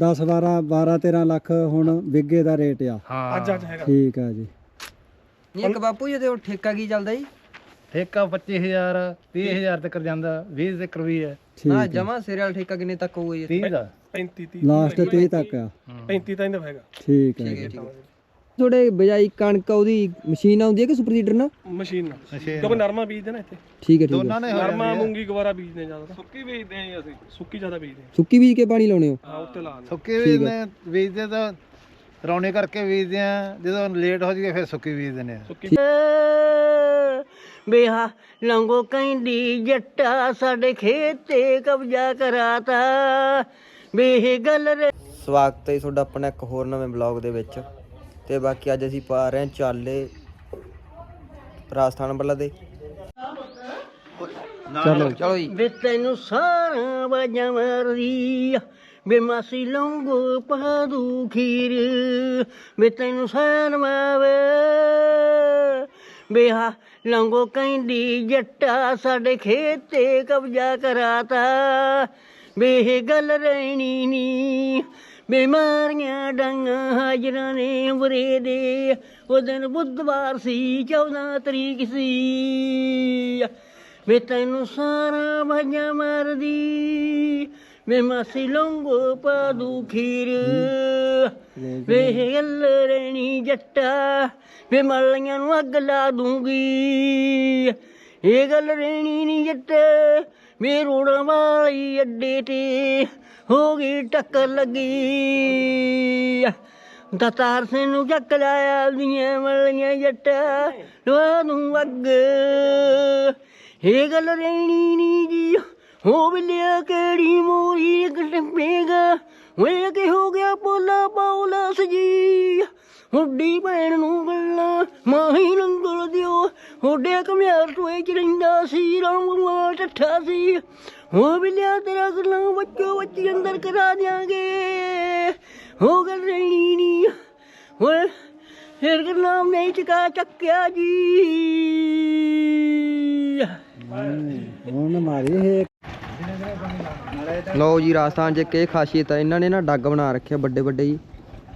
10 12 12 13 ਲੱਖ ਹੁਣ ਵਿੱਗੇ ਦਾ ਰੇਟ ਆ। ਹਾਂ। ਅੱਜ ਅੱਜ ਹੈਗਾ। ਠੀਕ ਆ ਜੀ। ਨਹੀਂ ਇੱਕ ਬਾਪੂ ਜੀ ਉਹ ਠੇਕਾ ਕੀ ਚੱਲਦਾ ਜੀ? ਠੇਕਾ 25000 30000 ਤੱਕ ਜਾਂਦਾ 20 ਤੱਕ ਵੀ ਹੈ। ਨਾ ਜਮਾ ਸਿਰੇ ਵਾਲਾ ਠੇਕਾ ਕਿੰਨੇ ਤੱਕ ਹੋਊਗਾ ਜੀ? 30 ਦਾ। 35 30 ਲਾਸਟ 30 ਤੱਕ ਆ। 35 ਤਾਂ ਇਹਦਾ ਹੈਗਾ। ਠੀਕ ਹੈ। ਥੋੜੇ ਬਜਾਈ ਕਣਕ ਉਹਦੀ ਮਸ਼ੀਨ ਆਉਂਦੀ ਹੈ ਕਿ ਸੁਪਰ ਸੀਡਰ ਨਾਲ? ਮਸ਼ੀਨ ਨਾਲ। ਕਿਉਂਕਿ ਨਰਮਾ ਬੀਜਦੇ ਨਾ ਇੱਥੇ। ਠੀਕ ਹੈ ਠੀਕ ਹੈ। ਦੋਨਾਂ ਨੇ ਹੋ ਨਰਮਾ ਮੂੰਗੀ ਗਵਾਰਾ ਬੀਜਦੇ ਜ਼ਿਆਦਾ ਸੁੱਕੀ ਬੀਜਦੇ ਆਂ ਅਸੀਂ। ਸੁੱਕੀ ਜ਼ਿਆਦਾ ਬੀਜਦੇ ਸੁੱਕੀ ਬੀਜ ਕੇ ਪਾਣੀ ਲਾਉਣੇ ਹੋ? ਹਾਂ ਉੱਤੇ ਲਾ ਦਿੰਦੇ। ਸੁੱਕੇ ਵੀ ਨੇ ਬੀਜਦੇ ਤਾਂ ਰੌਣੇ ਕਰਕੇ ਬੀਜਦੇ ਆ ਜਦੋਂ ਲੇਟ ਹੋ ਜਾਈਏ ਫਿਰ ਸੁੱਕੀ ਬੀਜ ਦਿੰਦੇ ਆ ਸੁੱਕੀ ਬਿਹਾ ਲੰਗੋ ਕਹਿੰਦੀ ਜੱਟਾ ਸਾਡੇ ਖੇਤ ਤੇ ਕਬਜ਼ਾ ਕਰਾਤਾ। ਬੇਹ ਗੱਲ ਰੇ ਸਵਾਗਤ ਹੈ ਜੀ ਤੁਹਾਡਾ ਆਪਣਾ ਇੱਕ ਹੋਰ ਨਵੇਂ ਬਲੌਗ ਦੇ ਵਿੱਚ। ਤੇ ਬਾਕੀ ਅੱਜ ਅਸੀਂ ਪਾ ਰਹੇ ਹਾਂ ਚਾਲੇ ਰਾਜਸਥਾਨ ਬੱਲਾ ਦੇ। ਚਲੋ ਚਲੋ ਜੀ। ਵੇ ਤੈਨੂੰ ਸਾਰਾ ਵਾਜਾਂ ਮਾਰਦੀ ਬੇ ਮਾਸੀ ਲੰਗੋ ਪਾਦੂ ਖੀਰ। ਵੇ ਤੈਨੂੰ ਸਾਨ ਮਾਵੇ ਬਿਹਾ ਲੰਗੋ ਕਹਿੰਦੀ ਜੱਟਾ ਸਾਡੇ ਖੇਤ ਤੇ ਕਬਜ਼ਾ ਕਰਾਤਾ। ਬੇਹ ਗੱਲ ਰਹਿਣੀ ਨੀ। ਬਿਮਾਰੀਆਂ ਡੰਗਾਂ ਹਾਜਰਾਂ ਨੇ ਵਰੇ ਦੇ। ਉਹ ਦਿਨ ਬੁੱਧਵਾਰ ਸੀ 14 ਤਰੀਕ ਸੀ। ਵੇ ਤੈਨੂੰ ਸਾਰਾ ਭਾਜਾਂ ਮਾਰਦੀ। ਵੇ ਮਾਸੀ ਲੰਗੋ ਪਾਦੂ ਖੀਰ। ਵੇ ਗੱਲ ਰਹਿਣੀ ਜੱਟਾ। ਵੇ ਮਲੀਆਂ ਨੂੰ ਅੱਗ ਲਾ ਦੂੰਗੀ। ਇਹ ਗੱਲ ਰਹਿਣੀ ਨਹੀਂ ਜੱਟ। ਮੇ ਵਾਲੀ ਅੱਡੇ ਤੇ ਹੋ ਗਈ ਟੱਕਰ ਲੱਗੀ। ਦਤਾਰ ਸੇ ਨੂੰ ਚੱਕ ਲਾਇਆ, ਦੀਆਂ ਮਲੀਆਂ ਜੱਟਾ ਲਵਾ ਦੂੰ ਅੱਗ। ਇਹ ਗੱਲ ਰਹਿਣੀ ਨਹੀਂ ਜੀ, ਹੋ ਬਿਲਿਆ ਕਿਹੜੀ ਮੋਰੀ ਗਟਪੇਗਾ ਵੇ ਕਿ ਹੋ ਗਿਆ ਬੋਲਾ ਬੌਲਾ ਸਜੀ। ਹੁੱਡੀ ਭੈਣ ਨੂੰ ਗੱਲਾਂ ਮਾਹੀ ਲੰਗਲ ਦਿਓ। ਹੋਡੇ ਕਮਿਆਰ ਟੋਏ ਚ ਰਹਿੰਦਾ ਸੀ ਰਾਮ ਠੱਠਾ ਸੀ। ਹੋ ਬਿਲਿਆ ਤੇਰਾ ਗੱਲਾਂ ਬੱਚੋ ਬੱਚੀ ਅੰਦਰ ਕਰਾ ਦਿਆਂਗੇ। ਹੋ ਗੱਲ ਰਹਿਣੀ ਨਹੀਂ। ਓਏ ਫਿਰ ਗੱਲਾਂ ਨਹੀਂ ਚਕਾ ਚੱਕਿਆ ਜੀ। ਹੁਣ ਮਾਰੀ ਲਓ ਜੀ ਰਾਜਸਥਾਨ 'ਚ ਇਹ ਖਾਸੀਅਤ ਹੈ ਇਹਨਾਂ ਨੇ ਨਾ ਡੱਗ ਬਣਾ ਰੱਖਿਆ ਵੱਡੇ ਵੱਡੇ ਜੀ।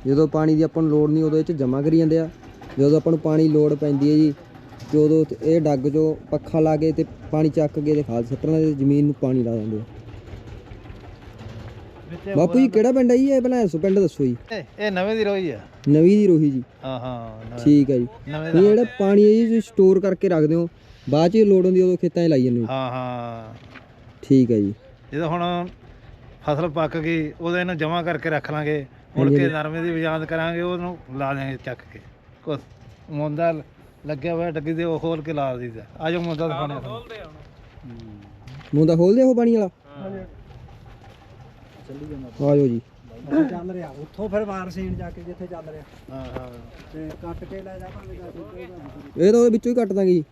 ਜਦੋਂ ਪਾਣੀ ਦੀ ਆਪਾਂ ਨੂੰ ਲੋੜ ਨਹੀਂ ਉਦੋਂ ਇਹ 'ਚ ਜਮਾ ਕਰੀ ਜਾਂਦੇ ਆ। ਜਦੋਂ ਆਪਾਂ ਨੂੰ ਪਾਣੀ ਲੋੜ ਪੈਂਦੀ ਹੈ ਜੀ ਤੇ ਉਦੋਂ ਇਹ ਡੱਗ 'ਚੋਂ ਪੱਖਾ ਲਾ ਕੇ ਤੇ ਪਾਣੀ ਚੱਕ ਕੇ ਤੇ ਖਾਦ ਸੱਟਣਾ ਤੇ ਜ਼ਮੀਨ ਨੂੰ ਪਾਣੀ ਲਾ ਦਿੰਦੇ ਆ। ਬਾਪੂ ਜੀ ਕਿਹੜਾ ਪਿੰਡ ਹੈ ਜੀ? ਇਹ ਪਹਿਲਾਂ ਦੱਸੋ ਪਿੰਡ ਦੱਸੋ ਜੀ। ਇਹ ਨਵੇਂ ਦੀ ਰੋਈ ਆ। ਨਵੀਂ ਦੀ ਰੋਹੀ ਜੀ। ਹਾਂ ਹਾਂ ਠੀਕ ਹੈ ਜੀ। ਇਹ ਜਿਹੜਾ ਪਾਣੀ ਹੈ ਜੀ ਤੁਸੀਂ ਸਟੋਰ ਕਰਕੇ ਰੱਖਦੇ ਹੋ। ਬਾਅਦ 'ਚ ਲੋੜ ਹੁੰਦੀ ਉਦੋਂ ਖੇਤਾਂ 'ਚ ਲਾਈ ਜਾਂਦੇ ਹੋ। ਹਾਂ ਹਾਂ। ਠੀਕ ਹੈ ਜੀ। ਜਦੋਂ ਹੁਣ ਫਸਲ ਪੱਕ ਗਈ ਉਹਦੇ ਇਹਨੂੰ ਜਮਾ ਕਰਕੇ ਰੱਖ ਲਾਂਗੇ। ਮੁੜ ਕੇ ਨਰਮੇ ਦੀ ਬਿਜਾਂਦ ਕਰਾਂਗੇ ਉਹਨੂੰ ਲਾ ਦੇਾਂਗੇ ਚੱਕ ਕੇ। ਕੁਛ ਮੁੰਦਾ ਲੱਗਿਆ ਹੋਇਆ ਡੱਗੀ ਦੇ ਉਹ ਖੋਲ ਕੇ ਲਾ ਦਈਦਾ। ਆਜੋ ਮੁੰਦਾ ਦਿਖਾਣੇ ਮੁੰਡਾ ਖੋਲਦੇ ਉਹ ਪਾਣੀ ਵਾਲਾ? ਆਜੋ ਜੀ। ਚੱਲ ਰਿਹਾ। ਉੱਥੋਂ ਫਿਰ ਵਾਰਸੀਨ ਜਾ ਕੇ ਜਿੱਥੇ ਚੱਲ ਰਿਹਾ। ਹਾਂ ਹਾਂ। ਤੇ ਕੱਟ ਕੇ ਲੈ ਜਾ ਭਾਵੇਂ ਜਾ ਕੇ ਇਹ ਤਾਂ ਉਹਦੇ ਵਿੱਚੋਂ ਹੀ ਕੱਟ ਦਾਂਗੇ ਜੀ।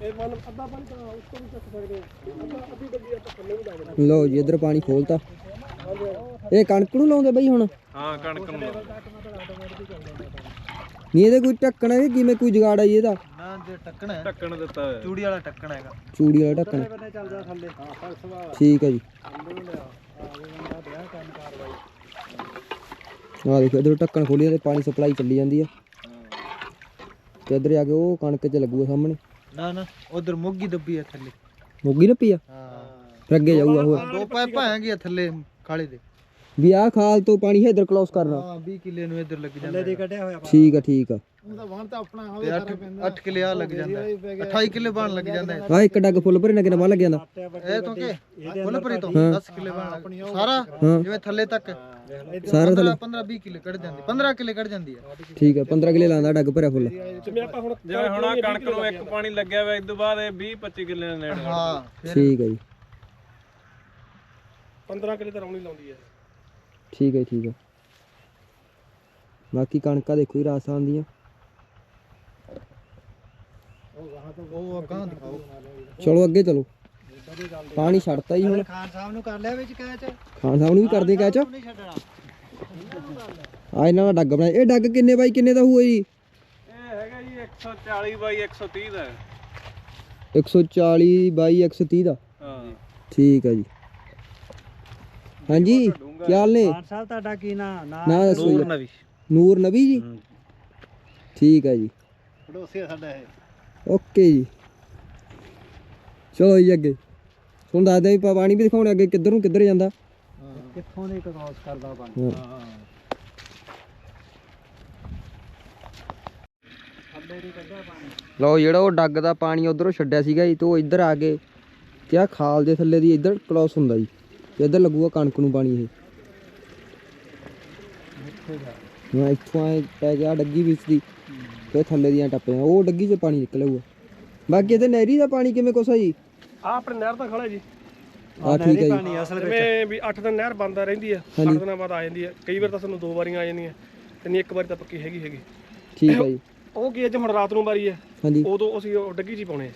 ਇਹ ਮਨ ਅੱਧਾ ਪਾਣੀ ਤਾਂ ਉਸ ਤੋਂ ਵੀ ਚੱਕ ਸਕਦੇ ਹਾਂ। ਅੱਧਾ ਅੱਧੀ ਡੱਬੀ ਆਪਾਂ ਥੱਲੇ ਵੀ ਲਾ ਦੇਣਾ। ਲਓ ਜੀ ਇੱਧਰ ਪਾਣੀ ਖੋਲਤਾ। ਇਹ ਕਣਕ ਨੂੰ ਲਾਉਂਦੇ ਬਈ ਹੁਣ? ਹਾਂ ਕਣਕ ਨੂੰ ਨਹੀਂ ਇਹਦੇ ਕੋਈ ਢੱਕਣ ਹੈ ਕਿ ਕਿਵੇਂ ਕੋਈ ਜੁਗਾੜ ਹੈ ਇਹਦਾ? ਨਾ ਜੇ ਟੱਕਣਾ ਹੈ। ਢੱਕਣ ਦਿੱਤਾ ਹੋਇਆ। ਚੂੜੀ ਵਾਲਾ ਟੱਕਣਾ ਹੈਗਾ। ਚੂੜੀ ਵਾਲਾ ਢੱਕਣ। ਬੰਨੇ ਚੱਲਦਾ ਥੱਲੇ? ਹਾਂ ਫਰਸ ਵਾ ਠੀਕ ਹੈ ਜੀ। ਆਹ ਦੇਖੋ ਇੱਧਰ ਢੱਕਣ ਖੋਲੀ ਤੇ ਪਾਣੀ ਸਪਲਾਈ ਚੱਲੀ ਜਾਂਦੀ ਆ। ਤੇ ਇੱਧਰ ਜਾ ਕੇ ਉਹ ਕਣਕ 'ਚ ਲੱਗੂਗਾ ਸਾਹਮਣੇ। ਨਾ ਨਾ ਉਧਰ ਮੁੱਗੀ ਦੱਬੀ ਹੈ ਥੱਲੇ। ਮੁੱਗੀ ਨੱਪੀ ਆ? ਹਾਂ। ਫਿਰ ਅੱਗੇ ਜਾਊਗਾ ਹੋਰ। ਦੋ ਪਾਈਪਾਂ ਹੈਗੀਆਂ ਥੱਲੇ ਕਾਲੇ ਦੇ। ਵੀ ਆਹ ਖਾਲ ਤੋਂ ਪਾਣੀ ਇੱਧਰ ਕਲੋਸ ਕਰਨਾ। ਹਾਂ 20 ਕਿੱਲੇ ਨੂੰ ਇੱਧਰ ਲੱਗ ਜਾਂਦਾ ਦੇ ਕੱਢਿਆ ਹੋਇਆ ਠੀਕ ਆ ਠੀਕ ਆ। ਤੇ 8 8 ਕਿੱਲੇ ਆ ਲੱਗ ਜਾਂਦਾ। 28 ਕਿੱਲੇ ਬਣ ਲੱਗ ਜਾਂਦਾ ਹੈ। ਆ ਇੱਕ ਡੱਗ ਫੁੱਲ ਭਰੇ ਨਾ ਕਿੰਨਾ ਲੱਗ ਜਾਂਦਾ। ਇਹ ਤੋਂ ਕੇ ਫੁੱਲਪਰੀ ਤੋਂ 10 ਕਿੱਲੇ ਬਣ ਲੱਗ ਸਾਰਾ ਜਿਵੇਂ ਥੱਲੇ ਤੱਕ। ਸਾਰਾ 15 15 20 ਕਿੱਲੇ ਕੱਢ ਜਾਂਦੀ 15 ਕਿੱਲੇ ਕੱਢ ਜਾਂਦੀ ਹੈ ਠੀਕ ਆ 15 ਕਿਲੇ ਲਾਉਂਦਾ ਡੱਗ ਭਰਿਆ ਫੁੱਲ। ਜਿਵੇਂ ਆਪਾਂ ਹੁਣ ਜਿਵੇਂ ਹੁਣ ਆਹ ਕਣਕ ਨੂੰ ਇੱਕ ਪਾਣੀ ਲੱਗਿਆ ਹੋਇਆ ਇਸ ਤੋਂ ਬਾਅਦ ਇਹ 20 25 ਕਿੱਲੇ ਦੇ ਨੇੜੇ ਹਾਂ ਠੀਕ ਆ ਜੀ। 15 ਕਿੱਲੇ ਤਾਂ ਰੌਣੀ ਲਾਉਂਦੀ ਹੈ ਠੀਕ ਹੈ ਠੀਕ ਹੈ ਬਾਕੀ ਕਣਕਾਂ ਦੇਖੋ ਜੀ ਰਾਜਸਥਾਨ ਦੀਆਂ ਉਹ ਅੱਗਾਂ ਦਿਖਾਓ। ਚਲੋ ਅੱਗੇ ਚਲੋ। ਪਾਣੀ ਛੱਡਤਾ ਜੀ ਹੁਣ। ਖਾਨ ਸਾਹਿਬ ਨੂੰ ਕਰ ਲਿਆ ਵਿੱਚ ਕੈਚ। ਖਾਨ ਸਾਹਿਬ ਨੂੰ ਵੀ ਕਰਦੇ ਕੈਚ। ਨਹੀਂ ਛੱਡਣਾ। ਆ ਇਹਨਾਂ ਦਾ ਡੱਗ ਬਣਾਇਆ। ਇਹ ਡੱਗ ਕਿੰਨੇ ਬਾਈ ਕਿੰਨੇ ਦਾ ਹੋਊਗਾ ਜੀ? ਇਹ ਹੈਗਾ ਜੀ 140 ਬਾਈ 130 ਦਾ। ਹੈ 140 ਬਾਈ 130 ਦਾ। ਹਾਂ। ਠੀਕ ਹੈ ਜੀ। ਹਾਂਜੀ ਕੀ ਹਾਲ ਨੇ? ਖਾਨ ਸਾਹਿਬ ਤੁਹਾਡਾ ਕੀ ਨਾਂ? ਨਾ ਨਾ ਦੱਸੋ ਜੀ। ਨਵੀ। ਨੂਰ ਨਬੀ ਜੀ? ਠੀਕ ਹੈ ਜੀ। ਪੜੋਸੀ ਆ ਸਾਡਾ ਇਹ। ਓਕੇ ਜੀ। ਚਲੋ ਜੀ ਅੱਗੇ। ਤੁਹਾਨੂੰ ਦੱਸਦੇ ਵੀ ਪਾਣੀ ਵੀ ਦਿਖਾਉਣੇ ਅੱਗੇ ਕਿੱਧਰ ਨੂੰ ਕਿੱਧਰ ਜਾਂਦਾ। ਕਿੱਥੋਂ ਦੀ ਕ੍ਰੋਸ ਕਰਦਾ ਪਾਣੀ। ਹਾਂ। ਲਓ ਜਿਹੜਾ ਉਹ ਡੱਗ ਦਾ ਪਾਣੀ ਉਧਰੋਂ ਛੱਡਿਆ ਸੀਗਾ ਜੀ ਤੇ ਉਹ ਇੱਧਰ ਆ ਕੇ ਤੇ ਖਾਲ ਦੇ ਥੱਲੇ ਦੀ ਇੱਧਰ ਕ੍ਰੋਸ ਹੁੰਦਾ ਜੀ। ਤੇ ਇੱਧਰ ਲੱਗੂਗਾ ਕਣਕ ਨੂੰ ਪਾਣੀ ਇਹ। ਹਾਂ ਇੱਥੋਂ ਆਏ ਪੈ ਗਿਆ ਡੱਗੀ ਵਿੱਚ ਦੀ ਤੇ ਥੱਲੇ ਦੀਆਂ ਟੱਪੀਆਂ। ਉਹ ਡੱਗੀ 'ਚ ਪਾਣੀ ਨਿਕਲੂਗਾ ਬਾਕੀ ਇਹਦੇ ਨਹਿਰੀ ਦਾ ਪਾਣੀ ਕਿਵੇਂ ਕੋਸਾ ਜੀ? ਆ ਆਪਣੇ ਨਹਿਰ ਦਾ ਖੜਾ ਜੀ। ਆ ਠੀਕ ਹੈ ਜੀ। ਪਾਣੀ ਅਸਲ ਜਿਵੇਂ ਵੀ 8 ਦਿਨ ਨਹਿਰ ਬੰਦ ਰਹਿੰਦੀ ਆ 8 ਦਿਨਾਂ ਬਾਅਦ ਆ ਜਾਂਦੀ ਆ। ਕਈ ਵਾਰ ਤਾਂ ਸਾਨੂੰ ਦੋ ਵਾਰੀਆਂ ਆ ਜਾਂਦੀਆਂ ਤੇ ਨਹੀਂ ਇੱਕ ਵਾਰੀ ਤਾਂ ਪੱਕੀ ਹੈਗੀ ਹੈਗੀ। ਠੀਕ ਹੈ ਜੀ। ਉਹ ਕੀ ਅੱਜ ਹੁਣ ਰਾਤ ਨੂੰ ਵਾਰੀ ਆ ਹਾਂਜੀ। ਉਦੋਂ ਅਸੀਂ ਉਹ ਡੱਗੀ ਹੀ ਪਾਉਣੇ ਆ।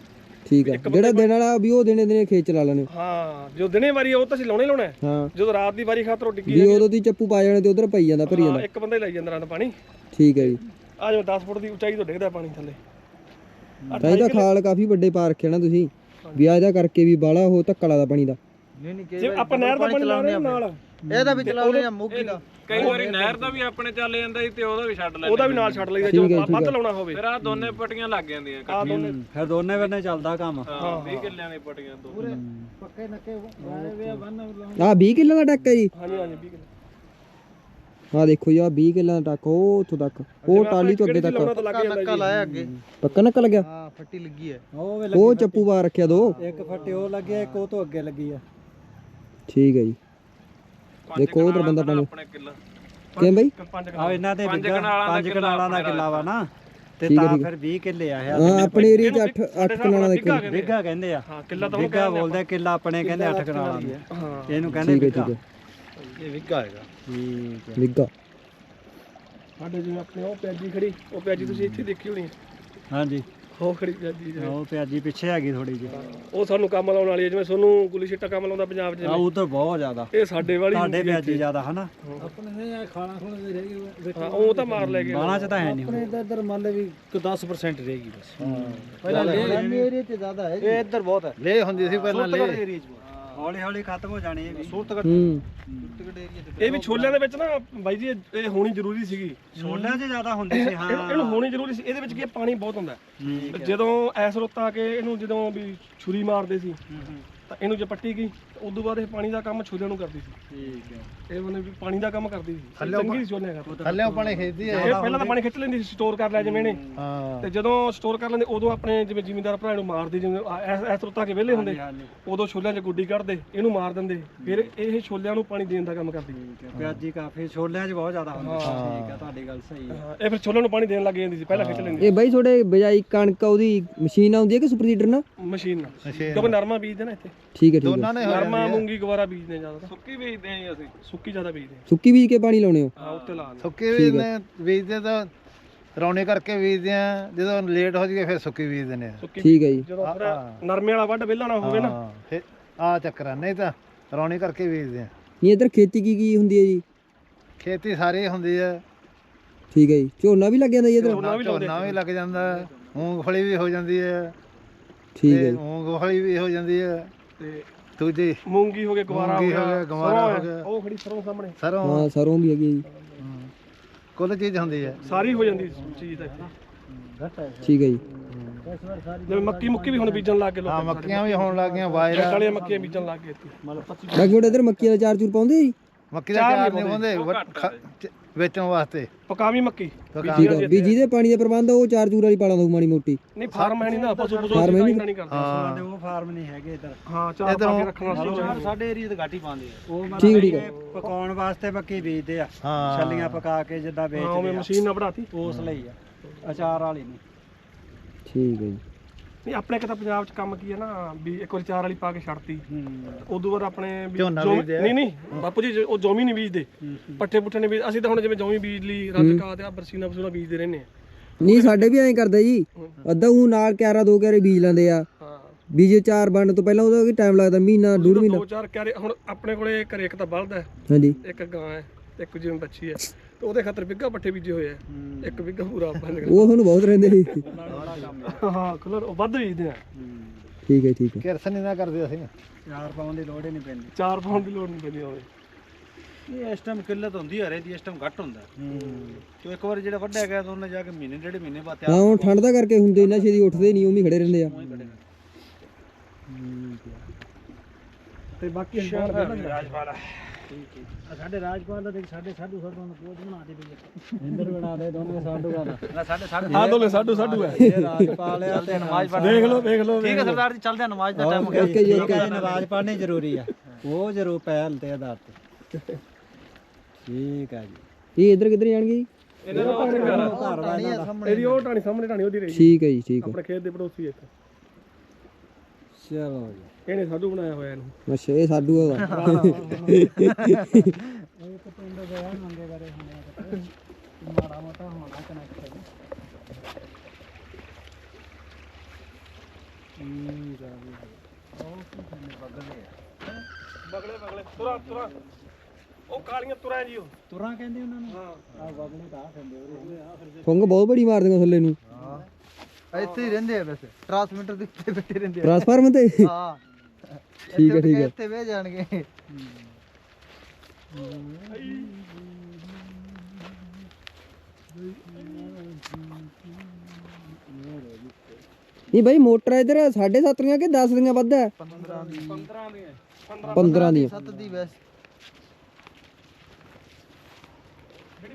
ਠੀਕ ਹੈ ਜਿਹੜਾ ਦਿਨ ਵਾਲਾ ਵੀ ਉਹ ਦਿਨੇ ਦਿਨੇ ਖੇਤ ਚਲਾ ਲੈਣੇ ਹਾਂ। ਜੋ ਦਿਨੇ ਵਾਰੀ ਆ ਉਹ ਤਾਂ ਅਸੀਂ ਲਾਉਣੇ ਹੀ ਲਾਉਣਾ ਹੈ। ਹਾਂ। ਜਦੋਂ ਰਾਤ ਦੀ ਵਾਰੀ ਖਾਤਰ ਉਹ ਡਿੱਗੀ ਵੀ ਉਦੋਂ ਦੀ ਚੱਪੂ ਪਾ ਜਾਣੇ ਤੇ ਉਧਰ ਪਈ ਜਾਂਦਾ ਭਰੀ ਹਾਂ, ਜਾਂਦਾ। ਇੱਕ ਬੰਦਾ ਹੀ ਲਾਈ ਜਾਂਦਾ ਰਾਂ ਪਾਣੀ। ਠੀਕ ਹੈ ਜੀ। ਆ ਜਿਵੇਂ 10 ਫੁੱਟ ਦੀ ਉਚਾਈ ਤੋਂ ਡਿੱਗਦਾ ਪਾਣੀ ਥੱਲੇ। ਤਾਂ ਇਹਦਾ ਖਾਲ ਕਾਫੀ ਵੱਡੇ ਪਾ ਰੱਖਿਆ ਨਾ ਤੁਸੀਂ। ਵੀ ਆ ਇਹਦਾ ਕਰਕੇ ਵੀ ਬਾਲਾ ਉਹ ਧੱਕਾ ਲੱਗਦਾ ਪਾਣੀ ਦਾ। ਨਹੀਂ ਨਹੀਂ ਜੇ ਆਪਾਂ ਨਹਿਰ ਦਾ ਪਾਣੀ ਲਾਉਣੇ ਨਾਲ। ਇਹਦਾ ਵੀ ਚਲਾਉਂਦੇ ਆ ਮੋਗੀ ਦਾ। ਕਈ ਵਾਰੀ ਨਹਿਰ ਦਾ ਵੀ ਆਪਣੇ ਚੱਲ ਜਾਂਦਾ ਸੀ ਤੇ ਉਹਦਾ ਵੀ ਛੱਡ ਲੈਂਦੇ ਉਹਦਾ ਵੀ ਨਾਲ ਛੱਡ ਲਈਦਾ ਜੋ ਵੱਧ ਲਾਉਣਾ ਹੋਵੇ। ਫਿਰ ਆ ਦੋਨੇ ਪੱਟੀਆਂ ਲੱਗ ਜਾਂਦੀਆਂ ਆ ਦੋਨੇ। ਫਿਰ ਦੋਨੇ ਵੇਲੇ ਚੱਲਦਾ ਕੰਮ। ਹਾਂ 20 ਕਿੱਲਿਆਂ ਦੀ ਪੱਟੀਆਂ ਦੋ ਪੱਕੇ ਨੱਕੇ ਆ 20 ਕਿੱਲਾ ਦਾ ਟੱਕ ਹੈ ਜੀ। ਹਾਂਜੀ ਹਾਂਜੀ 20 ਕਿਲੋ। ਆ ਦੇਖੋ ਜੀ ਆ 20 ਕਿੱਲਾ ਦਾ ਟੱਕ ਉਹ ਉੱਥੋਂ ਤੱਕ ਉਹ ਟਾਲੀ ਤੋਂ ਅੱਗੇ ਤੱਕ। ਨੱਕਾ ਲਾਇਆ ਅੱਗੇ। ਪੱਕਾ ਨੱਕਾ ਲੱਗਿਆ? ਹਾਂ ਫੱਟੀ ਲੱਗੀ ਹੈ। ਉਹ ਵੇ ਉਹ ਚੱਪੂ ਪਾ ਰੱਖਿਆ ਦੋ। ਇੱਕ ਫੱਟੇ ਉਹ ਲੱਗਿਆ ਇੱਕ ਉਹ ਤੋਂ ਅੱਗੇ ਲੱਗੀ ਆ। ਠੀਕ ਹੈ ਜੀ। ਦੇਖੋ ਉਧਰ ਬੰਦਾ ਪਾਣੀ ਆਪਣੇ ਕਿੱਲਾ। ਕਿਵੇਂ ਬਾਈ? ਆ ਇਹਨਾਂ ਦੇ ਪੰਜ ਕਨਾਲਾਂ ਦਾ ਕਿੱਲਾ ਵਾ ਨਾ। ਤੇ ਤਾਂ। ਫਿਰ 20 ਕਿੱਲੇ ਆ। ਹਾਂ ਆਪਣੇ ਏਰੀਆ 'ਚ 8 8 ਕਨਾਲਾਂ ਦਾ ਇੱਕ ਬਿੱਗਾ ਕਹਿੰਦੇ ਆ। ਹਾਂ ਕਿੱਲਾ ਤਾਂ ਬਿੱਗਾ ਬੋਲਦੇ ਕਿੱਲਾ ਆਪਣੇ ਕਹਿੰਦੇ 8 ਕਨਾਲਾਂ ਦੀ ਹਾਂ। ਇਹਨੂੰ ਕਹਿੰਦੇ ਬਿੱਗਾ। ਇਹ ਵਿਗਾ ਹੈਗਾ। ਠੀਕ ਹੈ। ਨਿੱਗਾ ਸਾਡੇ ਜਿਵੇਂ ਆਪਣੇ ਉਹ ਪਿਆਜੀ ਖੜੀ ਉਹ ਪਿਆਜੀ ਤੁਸੀਂ ਇੱਥੇ ਦੇਖੀ ਹੋਣੀ ਹੈ। ਹਾਂਜੀ। ਉਹ ਖੜੀ ਪਿਆਜੀ ਜਿਵੇਂ। ਉਹ ਪਿਆਜੀ ਪਿੱਛੇ ਹੈਗੀ ਥੋੜੀ ਜਿਹੀ। ਉਹ ਸਾਨੂੰ ਕੰਮ ਲਾਉਣ ਵਾਲੀ ਹੈ ਜਿਵੇਂ ਸੋਨੂੰ ਗੁੱਲੀ ਛਿੱਟਾ ਕੰਮ ਲਾਉਂਦਾ ਪੰਜਾਬ 'ਚ ਆ ਜਿਵੇਂ। ਉਧਰ ਬਹੁਤ ਜ਼ਿਆਦਾ। ਇਹ ਸਾਡੇ ਵਾਲੀ ਤੁਹਾਡੇ ਪਿਆਜੀ ਜ਼ਿਆਦਾ ਹਨਾ? ਆਪਣੇ ਨੇ ਖਾਣਾ ਖੁਣਾ ਦੇ ਰਹਿ ਗਏ ਹਾਂ, ਉਹ ਤਾਂ ਮਾਰ ਲੈ ਗਏ ਬਾਣਾ ਚ ਤਾਂ ਹੈ ਨਹੀਂ ਆਪਣੇ ਇੱਧਰ ਮੰਨ ਲੈ ਵੀ 10% ਰਹੇਗੀ ਬਸ। ਪਹਿਲਾਂ ਲੈ। ਏਰੀਆ 'ਚ ਜ਼ਿਆਦਾ ਹੈ ਇਹ ਇੱਧਰ ਬਹੁਤ ਹੈ। ਲੈ ਹੁੰਦੀ ਸੀ ਪਹਿਲਾਂ ਲੈ। ਹੌਲੀ ਹੌਲੀ ਖਤਮ ਹੋ ਜਾਣੀ ਇਹ ਵੀ। ਹੂੰ। ਇਹ ਵੀ ਛੋਲਿਆਂ ਦੇ ਵਿੱਚ ਨਾ ਬਾਈ ਜੀ ਇਹ- ਇਹ ਹੋਣੀ ਜ਼ਰੂਰੀ ਸੀਗੀ। ਛੋਲਿਆਂ 'ਚ ਜ਼ਿਆਦਾ ਹੁੰਦੀ ਸੀ ਹਾਂ। ਇਹਨੂੰ ਇਹਨੂੰ ਹੋਣੀ ਜ਼ਰੂਰੀ ਸੀ। ਇਹਦੇ ਵਿੱਚ ਕੀ ਹੈ, ਪਾਣੀ ਬਹੁਤ ਹੁੰਦਾ। ਹੈ। ਜਦੋਂ ਐਸ ਰੁੱਤ ਆ ਕੇ ਇਹਨੂੰ ਜਦੋਂ ਵੀ ਛੁਰੀ ਮਾਰਦੇ ਸੀ। ਤਾਂ ਇਹਨੂੰ ਜੇ ਪੱਟੀ ਗਈ ਤਾਂ ਉਦੋਂ ਬਾਅਦ ਇਹ ਪਾਣੀ ਦਾ ਕੰਮ ਛੋਲਿਆਂ ਨੂੰ ਕਰਦੀ ਸੀ। ਠੀਕ ਹੈ। ਇਹ ਉਹਨੇ ਵੀ ਪਾਣੀ ਦਾ ਕੰਮ ਕਰਦੀ ਸੀ। ਚੰਗੀ ਸੀ ਛੋਲਿਆਂ ਕਰ ਥੱਲੇ ਪਾਣੀ ਖੇਦੀ ਹੈ। ਇਹ ਪਹਿਲਾਂ ਤਾਂ ਪਾਣੀ ਖਿੱਚ ਲੈਂਦੀ ਸੀ ਸਟੋਰ ਕਰ ਲਿਆ ਜਿਵੇਂ ਇਹਨੇ। ਹਾਂ। ਤੇ ਜਦੋਂ ਸਟੋਰ ਕਰ ਲੈਂਦੇ ਉਦੋਂ ਆਪਣੇ ਜਿਵੇਂ ਜ਼ਿਮੀਂਦਾਰ ਭਰਾ ਨੂੰ ਮਾਰਦੇ ਜਿਵੇਂ ਆ- ਐਸ ਐਸ ਰੁੱਤ ਕੇ ਵਿਹਲੇ ਹੁੰਦੇ ਉਦੋਂ ਛੋਲਿਆਂ 'ਚ ਗੁੱਡੀ ਕੱਢਦੇ ਇਹਨੂੰ ਮਾਰ ਦਿੰਦੇ। ਫਿਰ ਇਹ ਛੋਲਿਆਂ ਨੂੰ ਪਾਣੀ ਦੇਣ ਦਾ ਕੰਮ ਕਰਦੀ। ਠੀਕ ਹੈ ਪਿਆਜੀ ਕਾਫੀ ਛੋਲਿਆਂ 'ਚ ਬਹੁਤ ਜ਼ਿਆਦਾ ਹੁੰਦੀ। ਸੀ ਠੀਕ ਹੈ ਤੁਹਾਡੀ ਗੱਲ ਸਹੀ ਹੈ। ਹਾਂ, ਇਹ ਫਿਰ ਛੋਲਿਆਂ ਨੂੰ ਪਾਣੀ ਦੇਣ ਲੱਗ ਜਾਂਦੀ ਸੀ ਪਹਿਲਾਂ ਖਿੱਚ ਲੈਂਦੀ ਇਹ ਬਾਈ ਤੁਹਾਡੇ ਬਜਾਈ ਕਣਕ ਉਹਦੀ ਮਸ਼ੀਨ ਆਉਂਦੀ ਹੈ ਕਿ ਸੁਪਰ ਸੀਡਰ ਨਾਲ? ਮਸ਼ੀਨ ਨਾਲ। ਕਿਉਂਕਿ ਨਰਮਾ ਬੀਜਦੇ ਨਾ ਇੱਥੇ। ਠੀਕ ਹੈ ਠੀਕ ਹੈ। ਦੋਨਾਂ ਨੇ ਹੋ। ਨਰਮਾ ਮੂੰਗੀ ਗਵਾਰਾ ਬੀਜਦੇ ਜ਼ਿਆਦਾ। ਸੁੱਕੀ ਵੇਚਦੇ ਆਂ ਜੀ ਅਸੀਂ। ਸੁੱਕੀ ਜ਼ਿਆਦਾ ਬੀਜਦੇ ਸੁੱਕੀ ਬੀਜ ਕੇ ਪਾਣੀ ਲਾਉਣੇ ਹੋ? ਹਾਂ ਉੱਤੇ ਲਾ ਸੁੱਕੇ ਵੀ ਨੇ ਬੀਜਦੇ ਤਾਂ ਰੌਣੇ ਕਰਕੇ ਬੀਜਦੇ ਆ ਜਦੋਂ ਲੇਟ ਹੋ ਜਾਈਏ ਫਿਰ ਸੁੱਕੀ ਬੀਜ ਦਿੰਦੇ ਆ ਸੁੱਕੀ ਠੀਕ ਹੈ ਜੀ। ਜਦੋਂ ਫਿਰ ਨਰਮੇ ਵਾਲਾ ਵੱਢ ਵਿਹਲਾ ਨਾ ਹੋਵੇ ਨਾ। ਹਾਂ ਫਿਰ ਆ ਚੱਕਰ ਆ ਨਹੀਂ ਤਾਂ ਰੌਣੀ ਕਰਕੇ ਬੀਜਦੇ ਆ ਨਹੀਂ ਇੱਧਰ ਖੇਤੀ ਕੀ ਕੀ ਹੁੰਦੀ ਹੈ ਜੀ? ਖੇਤੀ ਸਾਰੀ ਹੁੰਦੀ ਆ ਠੀਕ ਹੈ ਜੀ। ਝੋਨਾ ਵੀ ਲੱਗ ਜਾਂਦਾ ਜੀ ਇੱਧਰ? ਝੋਨਾ ਵੀ ਲਾਉਂਦੇ ਝੋਨਾ ਵੀ ਲੱਗ ਜਾਂਦਾ ਮੂੰਗਫਲੀ ਵੀ ਹੋ ਜਾਂਦੀ ਹੈ। ਠੀਕ ਹੈ ਤੇ ਜੀ। ਮੂੰਗਫਲੀ ਵੀ ਹੋ ਜਾਂਦੀ ਹੈ। ਤੇ ਦੂਜੀ ਮੂੰਗੀ ਹੋ ਗਏ ਗਵਾਰਾ ਮੂੰਗੀ ਹੋ ਹੋ ਗਿਆ ਗਿਆ, ਗਵਾਰਾ ਸਰੋਂ ਹੋ ਹੈ, ਗਿਆ। ਉਹ ਖੜੀ ਸਰੋਂ ਸਾਹਮਣੇ। ਸਰੋਂ। ਹਾਂ ਸਰੋਂ ਵੀ ਹੈਗੀ ਹੈ ਜੀ। ਹਮ, ਕੁੱਲ ਚੀਜ਼ ਹੁੰਦੀ ਹੈ। ਸਾਰੀ ਹੋ ਜਾਂਦੀ ਚੀਜ਼ ਤਾਂ ਇੱਥੇ। ਠੀਕ ਹੈ ਜੀ। ਜਿਵੇਂ ਮੱਕੀ ਮੁੱਕੀ ਵੀ ਹੁਣ ਬੀਜਣ ਲੱਗ ਗਏ ਹਾਂ ਲੋਕ ਮੱਕੀਆਂ ਵੀ ਹੋਣ ਲੱਗ ਗਈਆਂ ਬਾਜਰਾ ਕਾਲੀਆਂ ਮੱਕੀਆਂ ਬੀਜਣ ਲੱਗ ਗਏ ਇੱਥੇ। ਮਤਲਬ 25 ਬਾਕੀ ਤੁਹਾਡੇ ਇੱਧਰ ਮੱਕੀ ਦਾ ਚਾਰ ਚੂਰ ਪਾਉਂਦੇ ਆ ਜੀ? ਮੱਕੀ ਦਾ ਚਾਰ ਨਹੀਂ ਪਾਉਂਦੇ ਵੇਚਣ ਵਾਸਤੇ। ਪਕਾਵੀ ਮੱਕੀ। ਠੀਕ ਹੈ ਵੀ ਜਿਹਦੇ ਪਾਣੀ ਦਾ ਪ੍ਰਬੰਧ ਆ ਉਹ ਚਾਰ ਚੂਰ ਵਾਲੀ ਪਾਲਾਂ ਦੋ ਮਾੜੀ ਮੋਟੀ। ਨਹੀਂ ਫਾਰਮ ਹੈ ਨਹੀਂ ਨਾ ਪਸ਼ੂ ਪਸ਼ੂ ਹੈ ਅਸੀਂ ਨੀ? ਤਾਂ ਨਹੀਂ ਕਰਦੇ ਸਾਡੇ ਉਹ ਫਾਰਮ ਨਹੀਂ ਹੈਗੇ ਇੱਧਰ। ਹਾਂ ਚਾਰ ਪਾ ਕੇ ਰੱਖਣਾ ਸੀ ਸਾਡੇ ਏਰੀਆ ਤੇ ਘਾਟੀ ਪਾਉਂਦੇ ਆ। ਉਹ ਠੀਕ ਹੈ, ਠੀਕ ਪਕਾਉਣ ਵਾਸਤੇ ਮੱਕੀ ਬੀਜਦੇ ਆ। ਹਾਂ। ਛੱਲੀਆਂ ਪਕਾ ਕੇ ਜਿੱਦਾਂ ਹਾਂ ਵੇਚਦੇ ਆ। ਮਸ਼ੀਨ ਨਾਲ ਬਣਾਤੀ। ਉਸ ਲਈ ਆ। ਅਚਾਰ ਵਾਲੀ ਨਹੀਂ ਠੀਕ ਹੈ ਜੀ। ਨਹੀਂ ਆਪਣੇ ਇੱਕ ਤਾਂ ਪੰਜਾਬ 'ਚ ਕੰਮ ਕੀ ਹੈ ਨਾ ਵੀ ਇੱਕ ਵਾਰੀ ਚਾਰ ਵਾਲੀ ਪਾ ਕੇ ਛੱਡਤੀ। ਹੂੰ। ਉਦੋਂ ਬਾਅਦ ਆਪਣੇ ਵੀ ਝੋਨਾ ਜੌਂ- ਬੀਜਦੇ ਆ। ਨਹੀਂ ਨਹੀਂ ਬਾਪੂ ਜੀ ਉਹ ਜੌਮੀ ਨਹੀਂ ਬੀਜਦੇ। ਪੱਠੇ ਪੁੱਠੇ ਨਹੀਂ ਬੀਜ ਅਸੀਂ ਤਾਂ ਹੁਣ ਜਿਵੇਂ ਜੌਮੀ ਬੀਜ ਲਈ ਰੱਜ ਕਾ ਤੇ ਆ ਬਰਸੀਨਾ ਬਰਸੂਨਾ ਬੀਜਦੇ ਰਹਿੰਦੇ ਆ। ਨਹੀਂ ਸਾਡੇ ਵੀ ਐਂ ਕਰਦਾ ਜੀ। ਅੱਧਾ ਉਹ ਨਾਲ ਕਿਆਰਾ ਦੋ ਕਿਆਰੇ ਬੀਜ ਲੈਂਦੇ ਆ। ਹਾਂ। ਬੀਜੇ ਚਾਰ ਬਣਨ ਤੋਂ ਪਹਿਲਾਂ ਉਹਦਾ ਵੀ ਟਾਈਮ ਲੱਗਦਾ ਮਹੀਨਾ ਡੂਢ ਮਹੀਨਾ। ਦੋ ਚਾਰ ਕਿਆਰੇ ਹੁਣ ਆਪਣੇ ਕੋਲੇ ਘਰੇ ਇੱਕ ਤਾਂ ਬਲਦ। ਹੈ ਹਾਂਜੀ। ਇੱਕ ਗਾਂ ਹੈ। ਤੇ ਇੱਕ ਜਿਵੇਂ ਬੱਚੀ ਹੈ। ਤੇ ਉਹਦੇ ਖਾਤਰ ਬਿੱਗਾ ਪੱਠੇ ਬੀਜੇ ਹੋਏ ਆ। ਇੱਕ ਬਿੱਗਾ ਪੂਰਾ ਬਣ ਗਿਆ ਉਹ ਤੁਹਾਨੂੰ ਬਹੁਤ ਰਹਿੰਦੇ ਸੀ ਹਾਂ ਕਲਰ ਉਹ ਵੱਧ ਬੀਜਦੇ ਆ। ਠੀਕ ਹੈ ਠੀਕ ਹੈ। ਕਿਰਸਨ ਨਾ ਕਰਦੇ ਅਸੀਂ ਚਾਰ ਪਾਉਣ ਦੀ ਲੋੜ ਹੀ ਨਹੀਂ ਪੈਂਦੀ। ਚਾਰ ਪਾਉਣ ਦੀ ਲੋੜ ਨਹੀਂ ਪੈਂਦੀ ਹੋਵੇ। ਇਹ ਇਸ ਟਾਈਮ ਕਿੱਲਤ ਹੁੰਦੀ ਹੈ ਦੀ ਇਸ ਟਾਈਮ ਘੱਟ ਹੁੰਦਾ। ਤੇ ਇੱਕ ਵਾਰ ਜਿਹੜਾ ਵੱਢਿਆ ਗਿਆ ਤਾਂ ਉਹਨੇ ਜਾ ਕੇ ਮਹੀਨੇ ਡੇਢ ਮਹੀਨੇ ਬਾਅਦ ਹਾਂ ਹੁਣ ਠੰਡ ਦਾ ਕਰਕੇ ਹੁੰਦੇ ਇੰਨਾ ਛੇਤੀ ਉੱਠਦੇ ਨਹੀਂ ਉਵੇਂ ਹੀ ਖੜੇ ਰਹਿੰਦੇ ਆ। ਤੇ ਬਾਕੀ ਸ਼ਹਿਰ ਰਾਜਪਾਲ ਸਾਡੇ ਰਾਜਪਾਲ ਦਾ ਦੇਖ ਸਾਡੇ ਸਾਡੂ ਸਾਡੂ ਨੂੰ ਕੋਚ ਬਣਾ ਦੇ ਬਈ ਇੰਦਰ ਬਣਾ ਦੇ ਦੋਨੇ ਸਾਡੂ ਦਾ ਨਾ ਸਾਡੇ ਸਾਡੇ ਹਾਂ ਦੋਲੇ ਸਾਡੂ ਸਾਡੂ ਹੈ ਇਹ ਰਾਜਪਾਲ ਆ ਤੇ ਨਮਾਜ਼ ਦੇਖ ਲਓ ਦੇਖ ਲਓ ਠੀਕ ਹੈ ਸਰਦਾਰ ਜੀ ਚੱਲਦੇ ਆ ਨਮਾਜ਼ ਦਾ ਟਾਈਮ ਓਕੇ ਜੀ ਓਕੇ ਨਮਾਜ਼ ਪੜ੍ਹਨੀ ਜ਼ਰੂਰੀ ਆ। ਉਹ ਜ਼ਰੂਰ ਪਹਿਲ ਤੇ ਆਧਾਰ ਤੇ। ਠੀਕ ਆ ਜੀ। ਇਹ ਇੱਧਰ ਕਿੱਧਰ ਜਾਣਗੇ ਜੀ? ਇਹਦੀ ਉਹ ਟਾਣੀ ਸਾਹਮਣੇ ਟਾਣੀ ਉਹਦੀ ਰਹੀ। ਠੀਕ ਹੈ ਜੀ ਠੀਕ ਹੈ ਆਪਣੇ ਖੇਤ ਦੇ ਪੜੋਸੀ ਇੱਕ ਚਲੋ ਜੀ। ਇਹਨੇ ਸਾਡੂ ਬਣਾਇਆ ਹੋਇਆ ਇਹਨੂੰ। ਅੱਛਾ ਇਹ ਸਾਡੂ ਹੈਗਾ ਮਾੜਾ ਮੋਟਾ ਹੋਣਾ ਕਨੈਕਟ ਬਗਲੇ ਬਗਲੇ ਤੁਰਾ ਤੁਰਾ। ਉਹ ਕਾਲੀਆਂ ਤੁਰਾਂ ਜੀ ਉਹ। ਤੁਰਾਂ ਕਹਿੰਦੇ ਉਹਨਾਂ ਨੂੰ? ਹਾਂ। ਆ ਬਗਲੇ ਤਾਂ ਆ ਕਹਿੰਦੇ ਉਹਦੇ। ਆ ਫਿਰ ਫੁੰਗ ਬਹੁਤ ਬੜੀ ਮਾਰਦੇ ਥੱਲੇ ਨੂੰ। ਇੱਥੇ ਹੀ ਰਹਿੰਦੇ ਆ ਵੈਸੇ। ਟਰਾਂਸਮਿਟਰ ਦੇ ਉੱਤੇ ਬੈਠੇ ਰਹਿੰਦੇ ਆ। ਟ੍ਰਾਂਸਫਾਰਮਰ ਤੇ? ਹਾਂ। ਠੀਕ ਹੈ ਠੀਕ ਹੈ। ਇੱਥੇ ਵੇ ਜਾਣਗੇ। ਨਹੀਂ ਬਾਈ ਮੋਟਰ ਇਧਰ 7.5 ਦੀਆਂ ਕਿ 10 ਦੀਆਂ ਵੱਧ ਹੈ? 15 ਦੀ 15 ਦੀਆਂ। 15 ਦੀਆਂ। 7 ਦੀ ਵੈਸੇ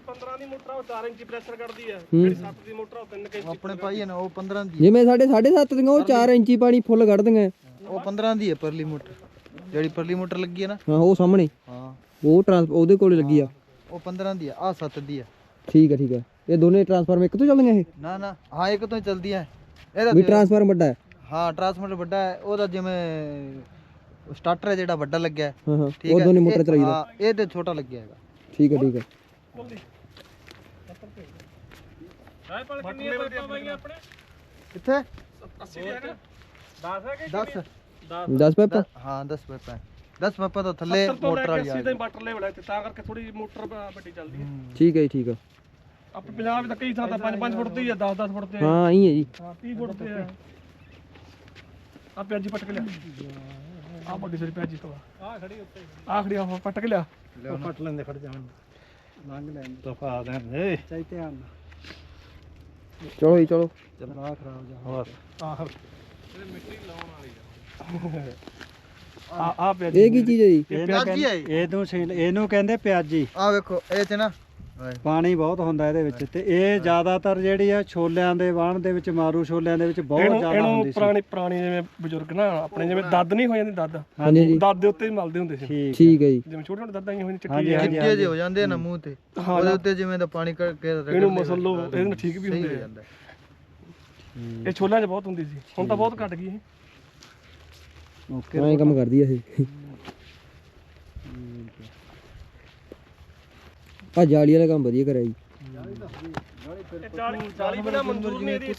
15 ਦੀ ਮੋਟਰ ਆ ਉਹ 4 ਇੰਚੀ ਪ੍ਰੈਸ਼ਰ ਕੱਢਦੀ ਆ। ਜਿਹੜੀ 7 ਦੀ ਮੋਟਰ ਆ ਉਹ 3 ਇੰਚੀ ਆਪਣੇ ਭਾਈ ਹੈ ਨਾ ਉਹ 15 ਦੀ ਜਿਵੇਂ ਸਾਡੇ 7.5 ਦੀਆਂ ਉਹ 4 ਇੰਚੀ ਪਾਣੀ ਫੁੱਲ ਕੱਢ ਦਿੰਗੇ ਉਹ 15 ਦੀ ਹੈ ਪਰਲੀ ਮੋਟਰ। ਜਿਹੜੀ ਪਰਲੀ ਮੋਟਰ ਲੱਗੀ ਹੈ ਨਾ। ਹਾਂ ਉਹ ਸਾਹਮਣੇ। ਹਾਂ। ਉਹ ਟਰਾਂਸ ਉਹਦੇ ਕੋਲੇ ਲੱਗੀ ਆ। ਉਹ 15 ਦੀ ਹੈ ਆ 7 ਦੀ ਹੈ ਠੀਕ ਹੈ ਠੀਕ ਹੈ ਇਹ ਦੋਨੇ ਟਰਾਂਸਫਾਰਮਰ ਇੱਕ ਤੋਂ ਚੱਲਦੀਆਂ ਇਹ? ਨਾ ਨਾ ਹਾਂ ਇੱਕ ਤੋਂ ਹੀ ਚੱਲਦੀ ਹੈ ਇਹਦਾ ਵੀ ਟਰਾਂਸਫਾਰਮਰ ਵੱਡਾ ਹੈ? ਹਾਂ ਟਰਾਂਸਮਿਟਰ ਵੱਡਾ ਹੈ। ਉਹਦਾ ਜਿਵੇਂ ਸਟਾਰਟਰ ਹੈ ਜਿਹੜਾ ਵੱਡਾ ਲੱਗਿਆ। ਹੈ ਹਾਂ। ਹਾਂ ਠੀਕ ਉਹ ਹੈ। ਦੋਨੇ ਮੋਟਰ ਇਹ- ਚਲਾਈਦਾ ਹਾਂ ਇਹ ਤੇ ਛੋਟਾ ਲੱਗਿਆ ਹੈਗਾ। ਠੀਕ ਹੈ ਠੀਕ ਹੈ ਰਾਜਪਾਲ ਕਿੰਨੀਆਂ ਪਾਈਪਾਂ ਪਾਈਆਂ ਆਪਣੇ ਕਿੱਥੇ? 80 ਦੀ ਹੈ ਨਾ। 10 ਹੈ ਕਿ 10 10 ਪੈਪਾ। ਹਾਂ 10 ਪੈਪਾ। 10 ਪੈਪਾ ਤੋਂ ਥੱਲੇ 70 ਤੋਂ ਲੈ ਮੋਟਰ ਕੇ ਵਾਲੀ 80 ਆ ਤਾਈਂ ਵਾਟਰ ਲੈਵਲ ਹੈ ਤੇ ਤਾਂ ਕਰਕੇ ਥੋੜੀ ਮੋਟਰ ਬ- ਵੱਡੀ ਚੱਲਦੀ ਹੈ। ਠੀਕ ਹੈ ਜੀ ਠੀਕ ਹੈ ਆਪਣੇ ਪੰਜਾਬ ਵਿੱਚ ਤਾਂ ਕਈ ਥਾਂ ਤਾਂ 5-5 ਫੁੱਟ ਤੇ ਹੀ ਆ 10-10 ਫੁੱਟ ਤੇ ਹਾਂ ਇਹੀ ਹੈ ਜੀ। ਹਾਂ 30 ਫੁੱਟ ਤੇ ਆ। ਆ ਪਿਆਜੀ ਪਟਕ ਲਿਆ। ਆ ਵੱਡੀ ਸਾਰੀ ਪਿਆਜੀ ਤੋਂ ਆ। ਖੜੀ ਉੱਤੇ ਆ ਖੜੀ ਆ ਪਟਕ ਲਿਆ। ਉਹ ਪੱਟ ਲੈਂਦੇ ਖੜ ਜਾਣ। ਲੰਘ ਲੈਣ ਤਫਾ ਦੇਣ ਚਾਹੀ ਧਿਆਨ ਨਾਲ। ਚਲੋ ਜੀ ਚਲੋ। ਰਾਹ ਖਰਾਬ ਜਾ। ਹੋਰ ਆਹ। ਆ। ਆ ਪਿਆਜੀ ਇਹ ਕੀ ਚੀਜ਼ ਹੈ ਜੀ? ਪਿਆਜੀ ਹੈ ਇਹਨੂੰ ਸੀਲ- ਇਹਨੂੰ ਕਹਿੰਦੇ ਪਿਆਜੀ। ਆ ਵੇਖੋ ਇਹ ਚ ਨਾ ਪਾਣੀ ਬਹੁਤ ਹੁੰਦਾ ਇਹਦੇ ਵਿੱਚ ਤੇ ਇਹ ਜ਼ਿਆਦਾਤਰ ਜਿਹੜੀ ਆ ਛੋਲਿਆਂ ਦੇ ਵਾਹਣ ਦੇ ਵਿੱਚ ਮਾਰੂ ਛੋਲਿਆਂ ਦੇ ਵਿੱਚ ਬਹੁਤ ਜ਼ਿਆਦਾ ਹੁੰਦੀ ਸੀ। ਪੁਰਾਣੀ ਪੁਰਾਣੀ ਜਿਵੇਂ ਬਜ਼ੁਰਗ ਨਾ ਆਪਣੇ ਜਿਵੇਂ ਦੱਦ ਨਹੀਂ ਹੋ ਜਾਂਦੇ ਦੱਦ? ਹਾਂਜੀ। ਜੀ ਦੱਦ ਦੇ ਉੱਤੇ ਹੀ ਮਲਦੇ ਹੁੰਦੇ ਸੀ। ਠੀਕ ਹੈ ਜੀ। ਜਿਵੇਂ ਛੋਟੇ ਛੋਟੇ ਦੱਦਾਂ ਹੀ ਹੋਈਆਂ ਚਿੱਟੀ ਹਾਂਜੀ, ਜਿਹੀ। ਹਾਂਜੀ। ਚਿੱਟੇ ਜਿਹੇ ਹੋ ਜਾਂਦੇ ਆ ਨਾ ਮੂੰਹ ਤੇ ਉਹਦੇ ਉੱਤੇ ਜਿਵੇਂ ਦਾ ਪਾਣੀ ਕੱਢ ਕੇ ਰਗੜ ਇਹਨੂੰ ਮਸਲ ਇਹਦੇ ਨਾਲ ਠੀਕ ਵੀ ਹੁੰਦੇ ਆ। ਇਹ ਛੋਲਿਆਂ 'ਚ ਬਹੁਤ ਹੁੰਦੀ ਸੀ। ਹੁਣ ਤਾਂ ਬਹੁਤ ਘਟ ਗਈ ਇਹ। ਓਕੇ ਐਂ ਕੰਮ ਕਰਦੀ ਆ ਇਹ। ਆ ਜਾਲੀ ਵਾਲਾ ਕੰਮ ਵਧੀਆ ਕਰਿਆ ਜੀ। ਇਹ 40 40 ਬਿਨਾ ਮਨਜ਼ੂਰ ਨਹੀਂ ਇਹਦੀ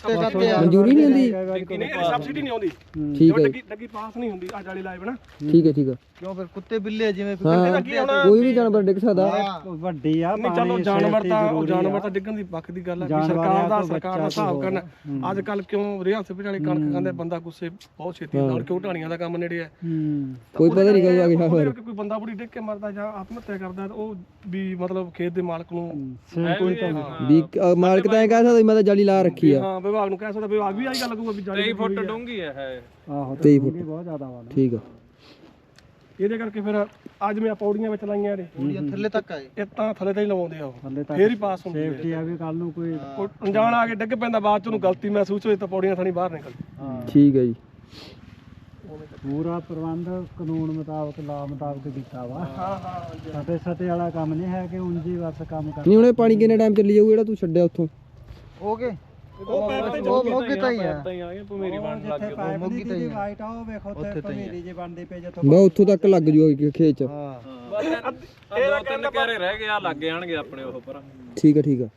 ਮਨਜ਼ੂਰੀ ਨਹੀਂ ਹੁੰਦੀ? ਨਹੀਂ ਇਹਦੀ ਸਬਸਿਡੀ ਨਹੀਂ ਆਉਂਦੀ। ਠੀਕ ਹੈ ਲੱਗੀ ਲੱਗੀ ਪਾਸ ਨਹੀਂ ਹੁੰਦੀ ਆ ਜਾਲੀ ਲਾਏ ਬਣਾ ਠੀਕ ਹੈ ਠੀਕ ਹੈ। ਕਿਉਂ ਫਿਰ ਕੁੱਤੇ ਬਿੱਲੇ ਜਿਵੇਂ ਹਾਂ। ਕੀ ਹੁਣ ਕੋਈ ਵੀ ਜਾਨਵਰ ਡਿੱਗ ਸਕਦਾ। ਵੱਡੀ ਆ ਨਹੀਂ ਚਲੋ ਜਾਨਵਰ ਤਾਂ ਉਹ ਜਾਨਵਰ। ਤਾਂ ਡਿੱਗਣ ਦੀ ਪੱਖ ਦੀ ਗੱਲ ਹੈ ਵੀ ਜਾਨਵਰ ਸਰਕਾਰ ਦਾ ਸਰਕਾਰ ਦਾ ਬੱਚਾ ਹਿਸਾਬ ਤੋਂ ਕਰਨਾ ਅੱਜ ਕੱਲ ਕਿਉਂ ਰਿਆਂ ਸਿੱਪੇ ਵਾਲੇ ਕਣਕ ਖਾਂਦੇ ਬੰਦਾ ਗੁੱਸੇ ਬਹੁਤ ਛੇਤੀ ਨਾਲ ਕਿਉਂ ਢਾਣੀਆਂ ਦਾ ਕੰਮ ਨੇੜੇ ਹੈ। ਹੂੰ ਕੋਈ ਪਤਾ ਨਹੀਂ ਕਦੋਂ ਆ ਗਿਆ ਕੋਈ ਬੰਦਾ ਬੁੜੀ ਡਿੱਗ ਕੇ ਮਰਦਾ ਜਾਂ ਆਤਮ ਹੱਤਿਆ ਕਰਦਾ ਤਾਂ ਉਹ ਵੀ ਮਤਲਬ ਖੇਤ ਦੇ ਮਾਲਕ ਨੂੰ ਕੋਈ ਤਾਂ ਵੀ ਮਾਲਕ ਤਾਂ ਐ ਕਹਿ ਸਕਦਾ ਵੀ ਮੈਂ ਤਾਂ ਜਾਲੀ ਲਾ ਰੱਖੀ ਆ। ਹਾਂ ਵਿਭਾਗ ਨੂੰ ਕਹਿ ਸਕਦਾ ਵਿਭਾਗ ਵੀ ਆਹੀ ਗੱਲ ਕਹੂਗਾ ਵੀ ਜਾਲੀ 23 ਫੁੱਟ ਡੂੰਗੀ ਹੈ ਹੈ ਆਹੋ 23 ਫੁੱਟ। ਬਹੁਤ ਜ਼ਿਆਦਾ ਵਾ ਠੀਕ ਆ। ਇਹਦੇ ਕਰਕੇ ਫਿਰ ਅੱਜ ਮੈਂ ਪੌੜੀਆਂ ਵਿੱਚ ਲਾਈਆਂ ਨੇ। ਪੂੜੀਆਂ ਥੱਲੇ ਤੱਕ ਆਏ। ਇਹ ਤਾਂ ਥੱਲੇ ਤਾਂ ਹੀ ਲਵਾਉਂਦੇ ਆ ਉਹ। ਫੇਰ ਹੀ ਪਾਸ ਹੁੰਦੀ ਹੈ ਸੇਫਟੀ ਆ ਵੀ ਕੱਲ ਨੂੰ ਕੋਈ ਅਣਜਾਣ ਆ ਕੇ ਡਿੱਗ ਪੈਂਦਾ ਬਾਅਦ ਚ ਉਹਨੂੰ ਗਲਤੀ ਮਹਿਸੂਸ ਹੋਏ ਤਾਂ ਪੌੜੀਆਂ ਥਾਣੀ ਬਾਹਰ ਨਿਕਲ ਠੀਕ ਹੈ ਜੀ। ਪੂਰਾ ਪ੍ਰਬੰਧ ਕਾਨੂੰਨ ਮੁਤਾਬਕ ਲਾ ਮੁਤਾਬਕ ਕੀਤਾ ਵਾ। ਹਾਂ ਹਾਂ ਸਤੇ ਸਤੇ ਵਾਲਾ ਕੰਮ ਨਹੀਂ ਹੈ ਕਿ ਉਂਝੀ ਬਸ ਕੰਮ ਕਰ ਨਹੀਂ ਹੁਣ ਇਹ ਪਾਣੀ ਕਿੰਨੇ ਟਾਈਮ ਚੱਲੀ ਜਾਊ? ਜਿਹੜਾ ਤੂੰ ਛੱਡਿਆ ਉੱਥੋਂ। ਗਏ। ਉਹ ਪੈਪ ਤੇ ਉਹ ਮੋਗੇ ਤਾਂ ਹੀ ਆ। ਤਾਂ ਹੀ ਆ। ਗਏ ਭੂਮੀਰੀ ਬਣ ਲੱਗ ਜਿੱਥੇ ਪਾਈਪ ਮੋਗੀ ਤਾਂ ਹੀ। ਵਾਈਟ ਆ। ਉਹ ਵੇਖੋ ਤੇ। ਭਮੀਰੀ ਜੀ ਬਣਦੀ ਪਈ ਜਿੱਥੋਂ ਮੈਂ ਉੱਥੋਂ ਤੱਕ ਲੱਗ ਜੂਗਾ ਖੇਤ ਚ। ਹਾਂ। ਦੋ ਤਿੰਨ ਕਿਆਰੇ ਰਹਿ ਗਏ ਆ ਲੱਗ ਜਾਣਗੇ ਆਪਣੇ ਉਹ ਪਰ। ਠੀਕ ਆ ਠੀਕ ਆ।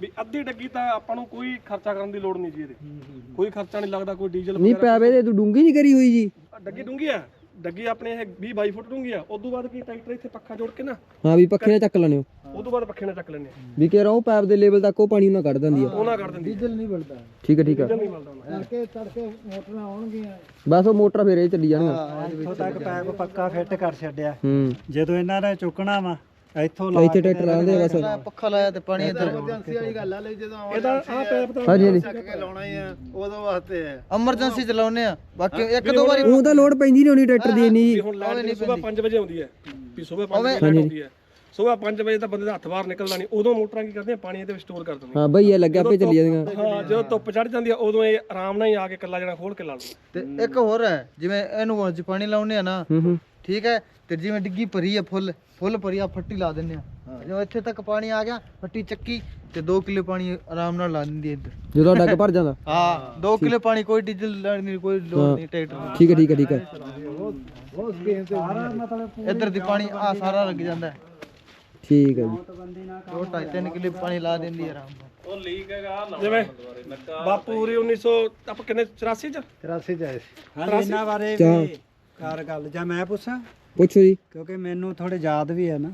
ਵੀ ਅੱਧੀ ਡੱਗੀ ਤਾਂ ਆਪਾਂ ਨੂੰ ਕੋਈ ਖਰਚਾ ਕਰਨ ਦੀ ਲੋੜ ਨਹੀਂ ਜੀ ਇਹਦੇ। ਕੋਈ ਖਰਚਾ ਨਹੀਂ ਲੱਗਦਾ ਕੋਈ ਡੀਜ਼ਲ ਨਹੀਂ ਪੈਵੇ ਦੇ ਤੂੰ ਡੂੰਗੀ ਨਹੀਂ ਕਰੀ ਹੋਈ ਜੀ। ਡੱਗੀ ਡੂੰਗੀ ਆ? ਡੱਗੀ ਆਪਣੇ ਇਹ 20 22 ਫੁੱਟ ਡੂੰਗੀ ਆ ਉਦੋਂ ਬਾਅਦ ਕੀ ਟਰੈਕਟਰ ਇੱਥੇ ਪੱਖਾ ਜੋੜ ਕੇ ਨਾ? ਹਾਂ ਵੀ ਪੱਖੇ ਨਾਲ ਚੱਕ ਲੈਣੇ ਹੋ। ਉਹ ਤੋਂ ਬਾਅਦ ਪੱਖੇ ਨਾਲ ਚੱਕ ਲੈਂਦੇ ਆ। ਵੀ ਕਿ ਉਹ ਪਾਈਪ ਦੇ ਲੈਵਲ ਤੱਕ ਉਹ ਪਾਣੀ ਉਹਨਾਂ ਕੱਢ ਦਿੰਦੀ ਆ। ਉਹਨਾਂ ਕਰ ਦਿੰਦੀ ਡੀਜ਼ਲ ਨਹੀਂ ਠੀਕ ਹੈ ਠੀਕ ਹੈ ਨਹੀਂ ਮਿਲਦਾ ਉਹਨਾਂ ਤੜਕੇ ਤੜਕੇ ਮੋਟਰਾਂ ਆਉਣਗੀਆਂ। ਬਸ ਉਹ ਮੋਟਰ ਫੇਰ ਇਹ ਚੱਲੀ ਜਾਣਗਾ ਇੱਥੋਂ ਤੱਕ ਪੈਪ ਪੱਕਾ ਫਿੱਟ ਕਰ ਛੱਡਿਆ। ਹੂੰ। ਜਦੋਂ ਇਹਨਾਂ ਨੇ ਚੁੱਕਣਾ ਵਾ ਇੱਥੋਂ ਲਾ ਇੱਥੇ ਟਰੈਕਟਰ ਲਾਉਂਦੇ ਆ ਬਸ। ਪੱਖਾ ਲਾਇਆ ਤੇ ਪਾਣੀ ਇੱਧਰ ਵਾਲੀ ਗੱਲ ਆ ਲਈ ਜਦੋਂ ਇਹਦਾ ਆ ਪੈਪ ਤਾਂ ਹਾਂਜੀ ਹਾਂਜੀ। ਚੱਕ ਕੇ ਲਾਉਣਾ ਹੀ ਆ ਉਦੋਂ ਵਾਸਤੇ ਹੈ ਐਮਰਜੈਂਸੀ ਚਲਾਉਨੇ ਆ। ਬਾਕੀ ਇੱਕ ਦੋ ਵਾਰੀ ਉਹ ਤਾਂ ਲੋਡ ਪੈਂਦੀ ਨਹੀਂ ਹੋਣੀ ਟਰੈਕਟਰ ਦੀ ਇੰਨੀ। ਵੀ ਹੁਣ ਲਾਈਟ ਨਹੀਂ ਸਵੇਰ 5 ਵਜੇ ਆਉਂਦੀ ਹੈ ਵੀ ਸਵੇਰ 5 ਵਜੇ ਲਾਈਟ ਆਉਂਦੀ ਹੈ ਸਵੇਰ 5 ਵਜੇ ਤਾਂ ਬੰਦੇ ਦਾ ਹੱਥ ਬਾਹਰ ਨਿਕਲਦਾ ਨਹੀਂ ਉਦੋਂ ਮੋਟਰਾਂ ਕੀ ਕਰਦੀਆਂ? ਪਾਣੀ ਇਹਦੇ ਵਿੱਚ ਸਟੋਰ ਕਰ ਦਿੰਦੀਆਂ। ਹਾਂ ਬਈ ਇਹ ਲੱਗਿਆ ਆਪੇ ਚੱਲੀ ਜਾਂਦੀਆਂ। ਹਾਂ ਜਦੋਂ ਧੁੱਪ ਚੜ ਜਾਂਦੀ ਆ ਉਦੋਂ ਇਹ ਆਰਾਮ ਨਾਲ ਹੀ ਆ ਕੇ ਕੱਲਾ ਜਣਾ ਖੋਲ ਕੇ ਲਾ ਲੂ ਤੇ ਇੱਕ ਹੋਰ ਹੈ ਜਿਵੇਂ ਇਹਨੂੰ ਚ ਪਾਣੀ ਲਾਉਨੇ ਆ ਨਾ ਠੀਕ ਹੈ? ਤੇ ਜਿਵੇਂ ਡਿੱਗੀ ਭਰੀ ਆ ਫੁੱਲ ਫੁੱਲ ਭਰੀ ਆ ਫੱਟੀ ਲਾ ਦਿੰਨੇ ਆ। ਜਦੋਂ ਇੱਥੇ ਤੱਕ ਪਾਣੀ ਆ ਗਿਆ ਫੱਟੀ ਚੱਕੀ ਤੇ 2 ਕਿਲੋ ਪਾਣੀ ਆਰਾਮ ਨਾਲ ਲਾ ਦਿੰਦੀ ਹੈ ਇੱਧਰ। ਜਦੋਂ ਡੱਗ ਭਰ ਜਾਂਦਾ? ਹਾਂ 2 ਕਿਲੋ ਪਾਣੀ ਕੋਈ ਡੀਜ਼ਲ ਲੈਣ ਦੀ ਕੋਈ ਲੋੜ ਨਹੀਂ ਟਰੈਕਟਰ। ਠੀਕ ਹੈ ਠੀਕ ਹੈ ਠੀਕ ਹੈ। ਇੱਧਰ ਦੀ ਪਾਣੀ ਆ ਸਾਰਾ ਲੱਗ ਜਾਂਦਾ ਹੈ। ਠੀਕ ਹੈ ਜੀ। ਦੋ ਢਾਈ ਤਿੰਨ ਕਿਲੋ ਪਾਣੀ ਲਾ ਦਿੰਦੀ ਹੈ ਆਰਾਮ ਨਾਲ। ਉਹ ਲੀਕ ਹੈਗਾ ਜਿਵੇਂ ਬਾਪੂ ਉਰੀ 1900 ਆਪਾਂ ਕਿੰਨੇ 84 ਚ? 83 ਚ ਆਏ ਸੀ। ਹਾਂਜੀ ਇਹਨਾਂ ਬਾਰੇ ਵੀ ਕਰ ਗੱਲ ਜਾਂ ਮੈਂ ਪੁੱਛਾਂ? ਪੁੱਛੋ ਜੀ। ਕਿਉਂਕਿ ਮੈਨੂੰ ਥੋੜੇ ਯਾਦ ਵੀ ਹੈ ਨਾ।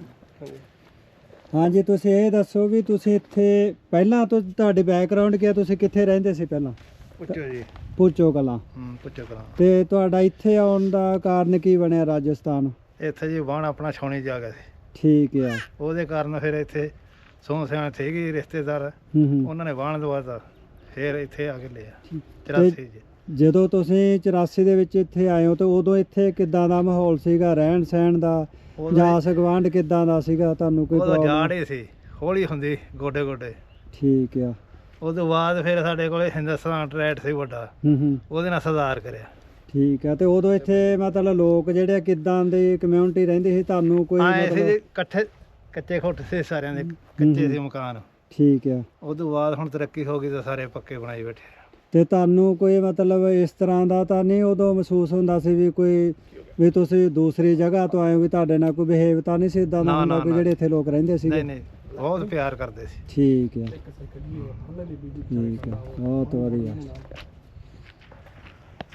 ਹਾਂਜੀ। ਤੁਸੀਂ ਇਹ ਦੱਸੋ ਵੀ ਤੁਸੀਂ ਇੱਥੇ ਪਹਿਲਾਂ ਤੋਂ ਤੁਹਾਡੇ ਬੈਕਗ੍ਰਾਉਂਡ ਕੀ ਹੈ ਤੁਸੀਂ ਕਿੱਥੇ ਰਹਿੰਦੇ ਸੀ ਪਹਿਲਾਂ? ਪੁੱਛੋ ਜੀ। ਪੁੱਛੋ ਕਲਾਂ ਹੂੰ ਪੁੱਛੋ ਕਰਾਂ ਤੇ ਤੁਹਾਡਾ ਇੱਥੇ ਆਉਣ ਦਾ ਕਾਰਨ ਕੀ ਬਣਿਆ ਰਾਜਸਥਾਨ? ਇੱਥੇ ਜੀ ਵਾਹਣ ਆਪਣਾ ਛਾਉਣੀ ਜਾ ਗਿਆ ਸੀ। ਠੀਕ ਆ। ਉਹਦੇ ਕਾਰਨ ਫਿਰ ਇੱਥੇ ਸੋਹ ਸਿਆਣ ਸੀਗੇ ਰਿਸ਼ਤੇਦਾਰ। ਹੂੰ ਹੂੰ। ਉਹਨਾਂ ਨੇ ਵਾਹਣ ਦਵਾਤਾ ਫਿਰ ਇੱਥੇ ਆ ਕੇ ਲਿਆ। 84 ਚ ਜਦੋਂ ਤੁਸੀਂ 84 ਦੇ ਵਿੱਚ ਇੱਥੇ ਆਏ ਹੋ ਤੇ ਉਦੋਂ ਇੱਥੇ ਕਿੱਦਾਂ ਦਾ ਮਾਹੌਲ ਸੀਗਾ? ਰਹਿਣ ਸਹਿਣ ਦਾ ਜਾਂ ਸਗਵਾਂਡ ਕਿੱਦਾਂ ਦਾ ਸੀਗਾ? ਤੁਹਾਨੂੰ ਕੋਈ problem? ਜਾੜ ਸੀ। ਹੌਲੀ ਹੁੰਦੀ ਗੋਡੇ ਗੋਡੇ। ਠੀਕ ਆ। ਤੋਂ ਬਾਅਦ ਫਿਰ ਸਾਡੇ ਕੋਲੇ ਹਿੰਦੁਸਤਾਨ ਟਰੈਟ ਸੀ ਵੱਡਾ। ਹੂੰ ਹੂੰ। ਉਹਦੇ ਨਾਲ ਸੁਧਾਰ ਕਰਿਆ। ਠੀਕ ਆ ਤੇ ਉਦੋਂ ਇੱਥੇ ਮਤਲਬ ਲੋਕ ਜਿਹੜੇ ਕਿੱਦਾਂ ਦੀ ਕਮਿਊਨਿਟੀ ਰਹਿੰਦੀ ਸੀ? ਤੁਹਾਨੂੰ ਕੋਈ ਆਏ ਸੀ ਇਕੱਠੇ ਕੱਚੇ ਖੁੱਟ ਸੀ ਸਾਰਿਆਂ ਦੇ ਕੱਚੇ ਸੀ ਮਕਾਨ। ਠੀਕ ਆ। ਤੋਂ ਬਾਅਦ ਹੁਣ ਤਰੱਕੀ ਹੋ ਗਈ ਤਾਂ ਸਾਰੇ ਪੱਕੇ ਬਣਾਈ ਬੈਠੇ। ਤੇ ਤੁਹਾਨੂੰ ਕੋਈ ਮਤਲਬ ਇਸ ਤਰ੍ਹਾਂ ਦਾ ਤਾਂ ਨਹੀਂ ਉਦੋਂ ਮਹਿਸੂਸ ਹੁੰਦਾ ਸੀ ਵੀ ਕੋਈ ਵੀ ਤੁਸੀਂ ਦੂਸਰੀ ਜਗ੍ਹਾ ਤੋਂ ਆਏ ਹੋ ਵੀ ਤੁਹਾਡੇ ਨਾਲ ਕੋਈ ਬਿਹੇਵ ਤਾਂ ਨਹੀਂ ਸੀ ਇਦਾਂ ਦਾ ਹੁੰਦਾ। ਜਿਹੜੇ ਇੱਥੇ ਲੋਕ ਰਹਿੰਦੇ ਸੀ ਨਹੀਂ ਨਹੀਂ ਬਹੁਤ ਪਿਆਰ ਕਰਦੇ ਸੀ। ਠੀਕ ਆ ਠੀਕ ਆ ਬਹੁਤ ਵਧੀਆ।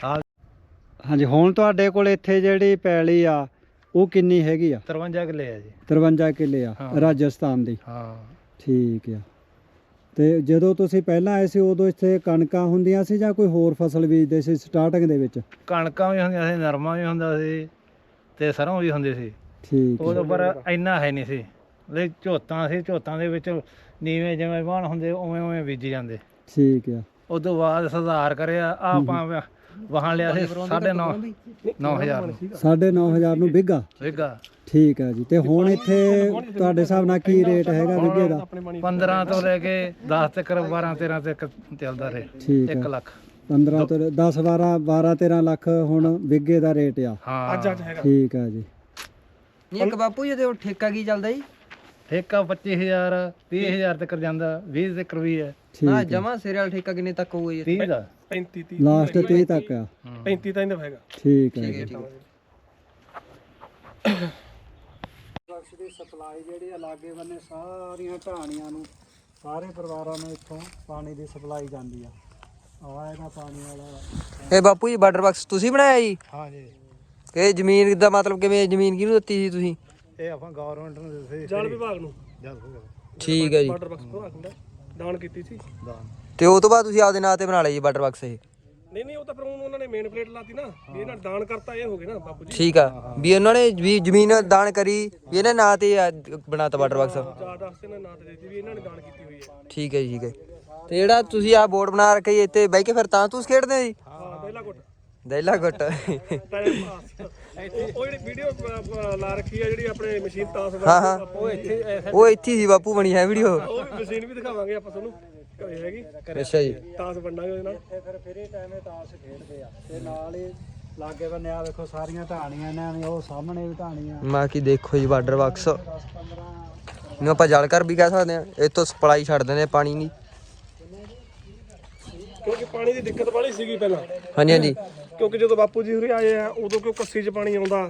ਹਾਂ। ਹਾਂਜੀ ਹੁਣ ਤੁਹਾਡੇ ਕੋਲ ਇੱਥੇ ਜਿਹੜੀ ਪੈਲੀ ਆ ਉਹ ਕਿੰਨੀ ਹੈਗੀ ਆ? 53 ਕਿੱਲੇ ਆ ਜੀ। 53 ਕਿੱਲੇ ਆ ਹਾਂ। ਰਾਜਸਥਾਨ ਦੀ। ਹਾਂ। ਠੀਕ ਆ ਤੇ ਜਦੋਂ ਤੁਸੀਂ ਪਹਿਲਾਂ ਆਏ ਸੀ ਉਦੋਂ ਇੱਥੇ ਕਣਕਾਂ ਹੁੰਦੀਆਂ ਸੀ ਜਾਂ ਕੋਈ ਹੋਰ ਫਸਲ ਬੀਜਦੇ ਸੀ ਸਟਾਰਟਿੰਗ ਦੇ ਵਿੱਚ? ਕਣਕਾਂ ਵੀ ਹੁੰਦੀਆਂ ਸੀ ਨਰਮਾ ਵੀ ਹੁੰਦਾ ਸੀ ਤੇ ਸਰੋਂ ਵੀ ਹੁੰਦੀ ਸੀ। ਠੀਕ ਉਦੋਂ ਪਰ ਇੰਨਾ ਹੈ ਨਹੀਂ ਸੀ। ਲੈ ਝੋਤਾਂ ਸੀ ਝੋਤਾਂ ਦੇ ਵਿੱਚ ਨੀਵੇਂ ਜਿਵੇਂ ਵਾਹਣ ਹੁੰਦੇ ਉਵੇਂ ਉਵੇਂ ਬੀਜੀ ਜਾਂਦੇ। ਠੀਕ ਆ ਉਦੋਂ ਬਾਅਦ ਸੁਧਾਰ ਕਰਿਆ ਆ ਆਪਾਂ ਵਾਹਣ ਲਿਆ ਸੀ 9.5 9000 ਨੂੰ 9500 ਨੂੰ ਬਿੱਗਾ ਵਿਗਾ? ਠੀਕ ਆ ਜੀ ਤੇ ਹੁਣ ਇੱਥੇ ਤੁਹਾਡੇ ਹਿਸਾਬ ਨਾਲ ਕੀ ਰੇਟ ਹੈਗਾ ਵਿੱਗੇ ਦਾ? ਆਪਣੇ ਪਾਣੀ 15 ਤੋਂ ਲੈ ਕੇ 10 ਤੱਕ 12 13 ਤੱਕ ਚੱਲਦਾ ਰਹੇ। ਠੀਕ 1 ਆ ਲੱਖ। 15 ਤੋਂ 10 12 12 13 ਲੱਖ ਹੁਣ ਵਿੱਗੇ ਦਾ ਰੇਟ ਆ। ਹਾਂ। ਅੱਜ ਅੱਜ ਹੈਗਾ। ਠੀਕ ਆ ਜੀ। ਨਹੀਂ ਇੱਕ ਬਾਪੂ ਜੀ ਤੇ ਉਹ ਠੇਕਾ ਕੀ ਚੱਲਦਾ ਜੀ? ਠੇਕਾ 25000 30000 ਤੱਕ ਜਾਂਦਾ 20 ਤੱਕ ਵੀ ਹੈ। ਨਾ ਠੀਕ ਜਮਾ ਸਿਰੇ ਵਾਲਾ ਠੇਕਾ ਕਿੰਨੇ ਤੱਕ ਹੋਊਗਾ ਜੀ 30 ਦਾ। 35 30 ਲਾਸਟ 30 ਤੱਕ ਆ। 35 ਤਾਂ ਇਹਦਾ ਹੈਗਾ ਠੀਕ ਆ ਜੀ। ਦੀ ਸਪਲਾਈ ਜਿਹੜੀ ਆ ਲਾਗੇ ਬੰਨੇ ਸਾਰੀਆਂ ਢਾਣੀਆਂ ਨੂੰ ਸਾਰੇ ਪਰਿਵਾਰਾਂ ਨੂੰ ਇੱਥੋਂ ਪਾਣੀ ਦੀ ਸਪਲਾਈ ਜਾਂਦੀ ਆ। ਆ ਇਹਦਾ ਪਾਣੀ ਵਾਲਾ ਇਹ ਬਾਪੂ ਜੀ ਬਾਰਡਰ ਬਾਕਸ ਤੁਸੀਂ ਬਣਾਇਆ ਜੀ? ਹਾਂ ਜੀ ਇਹ ਜ਼ਮੀਨ ਦਾ ਮਤਲਬ ਕਿਵੇਂ ਜ਼ਮੀਨ ਕਿਹਨੂੰ ਦਿੱਤੀ ਸੀ ਤੁਸੀਂ? ਇਹ ਆਪਾਂ ਗਵਰਨਮੈਂਟ ਨੂੰ ਦਿੱਤੇ ਜਲ ਵਿਭਾਗ ਨੂੰ। ਹੋ ਠੀਕ ਹੈ ਜੀ। ਵਾਟਰ ਬਾਕਸ ਤੋਂ ਰੱਖਦਾ ਦਾਨ ਕੀਤੀ ਸੀ। ਦਾਨ। ਤੇ ਉਹ ਤੋਂ ਬਾਅਦ ਤੁਸੀਂ ਆਪਦੇ ਨਾਂ ਤੇ ਬਣਾ ਲਿਆ ਜੀ ਬਾਰਡਰ ਬਾਕਸ ਇਹ। ਨਹੀਂ ਨਹੀਂ ਉਹ ਤਾਂ ਫਿਰ ਹੁਣ ਉਹਨਾਂ ਨੇ ਮੇਨ ਪਲੇਟ ਲਾਤੀ ਨਾ ਵੀ ਇਹਨਾਂ ਨੇ ਦਾਨ ਕਰਤਾ ਇਹ ਹੋ ਗਿਆ ਨਾ ਬਾਪੂ ਜੀ। ਠੀਕ ਆ ਵੀ ਉਹਨਾਂ ਨੇ ਵੀ ਜ਼ਮੀਨ ਦਾਨ ਕਰੀ ਵੀ ਇਹਨੇ ਨਾਂ ਤੇ ਆ ਬਣਾਤਾ ਵਾਟਰ ਬਾਕਸ ਚਾਰ ਦਸਤੇ ਨੇ ਨਾਂ ਤੇ ਦਿੱਤੀ ਵੀ ਇਹਨਾਂ ਨੇ ਦਾਨ ਕੀਤੀ ਹੋਈ ਹੈ। ਠੀਕ ਹੈ ਜੀ ਠੀਕ ਹੈ। ਤੇ ਜਿਹੜਾ ਤੁਸੀਂ ਆ ਬੋਰਡ ਬਣਾ ਰੱਖਿਆ ਜੀ ਇੱਥੇ ਬਹਿ ਕੇ ਫਿਰ ਤਾਂ ਤੁਸੀਂ ਖੇਡਦੇ ਹੋ ਜੀ? ਹਾਂ ਪਹਿਲਾ ਗੁੱਟ। ਦੈਲਾ ਗੁੱਟ। ਟਾਈਮ ਪਾਸ ਉਹ ਉਹ ਜਿਹੜੀ ਵੀਡੀਓ ਲਾ ਰੱਖੀ ਆ ਜਿਹੜੀ ਆਪਣੇ ਮਸ਼ੀਨ ਤਾਸ ਹਾਂ ਹਾਂ। ਉਹ ਇੱਥੇ ਉਹ ਇੱਥੇ ਹੀ ਸੀ ਬਾਪੂ ਬਣੀ ਹੈ ਵੀਡੀਓ ਉਹ ਵੀ ਮਸ਼ੀਨ ਵੀ ਦਿਖਾਵਾਂਗੇ ਆਪਾਂ ਤੁਹਾਨੂੰ। ਘਰੇ ਹੈਗੀ ਅੱਛਾ ਜੀ। ਤਾਸ ਵੰਡਾਂਗੇ ਉਹਦੇ ਨਾਲ। ਇੱਥੇ ਫਿਰ ਫੇਰੇ ਟਾਈਮੇ ਤਾਸ਼ ਖੇਡਦੇ ਆ। ਤੇ ਨਾਲ ਹੀ ਲਾਗੇ ਬੰਨੇ ਆ ਵੇਖੋ ਸਾਰੀਆਂ ਢਾਣੀਆਂ ਇਹਨਾਂ ਨੇ ਉਹ ਸਾਹਮਣੇ ਵੀ ਢਾਣੀਆਂ ਮਾ ਕੀ ਦੇਖੋ ਜੀ ਵਾਟਰ ਬਾਕਸ ਇਹਨੂੰ ਆਪਾਂ ਜਲ ਕਰ ਵੀ ਕਹਿ ਸਕਦੇ ਆ। ਇਹ ਤੋਂ ਸਪਲਾਈ ਛੱਡ ਦਿੰਦੇ ਆ ਪਾਣੀ ਦੀ ਕਿਉਂਕਿ ਪਾਣੀ ਦੀ ਦਿੱਕਤ ਵਾਲੀ ਸੀਗੀ ਪਹਿਲਾਂ। ਹਾਂਜੀ ਹਾਂਜੀ। ਕਿਉਂਕਿ ਜਦੋਂ ਬਾਪੂ ਜੀ ਹੁਰੇ ਆਏ ਆ ਉਦੋਂ ਕਿਉਂ ਕੱਸੀ 'ਚ ਪਾਣੀ ਆਉਂਦਾ?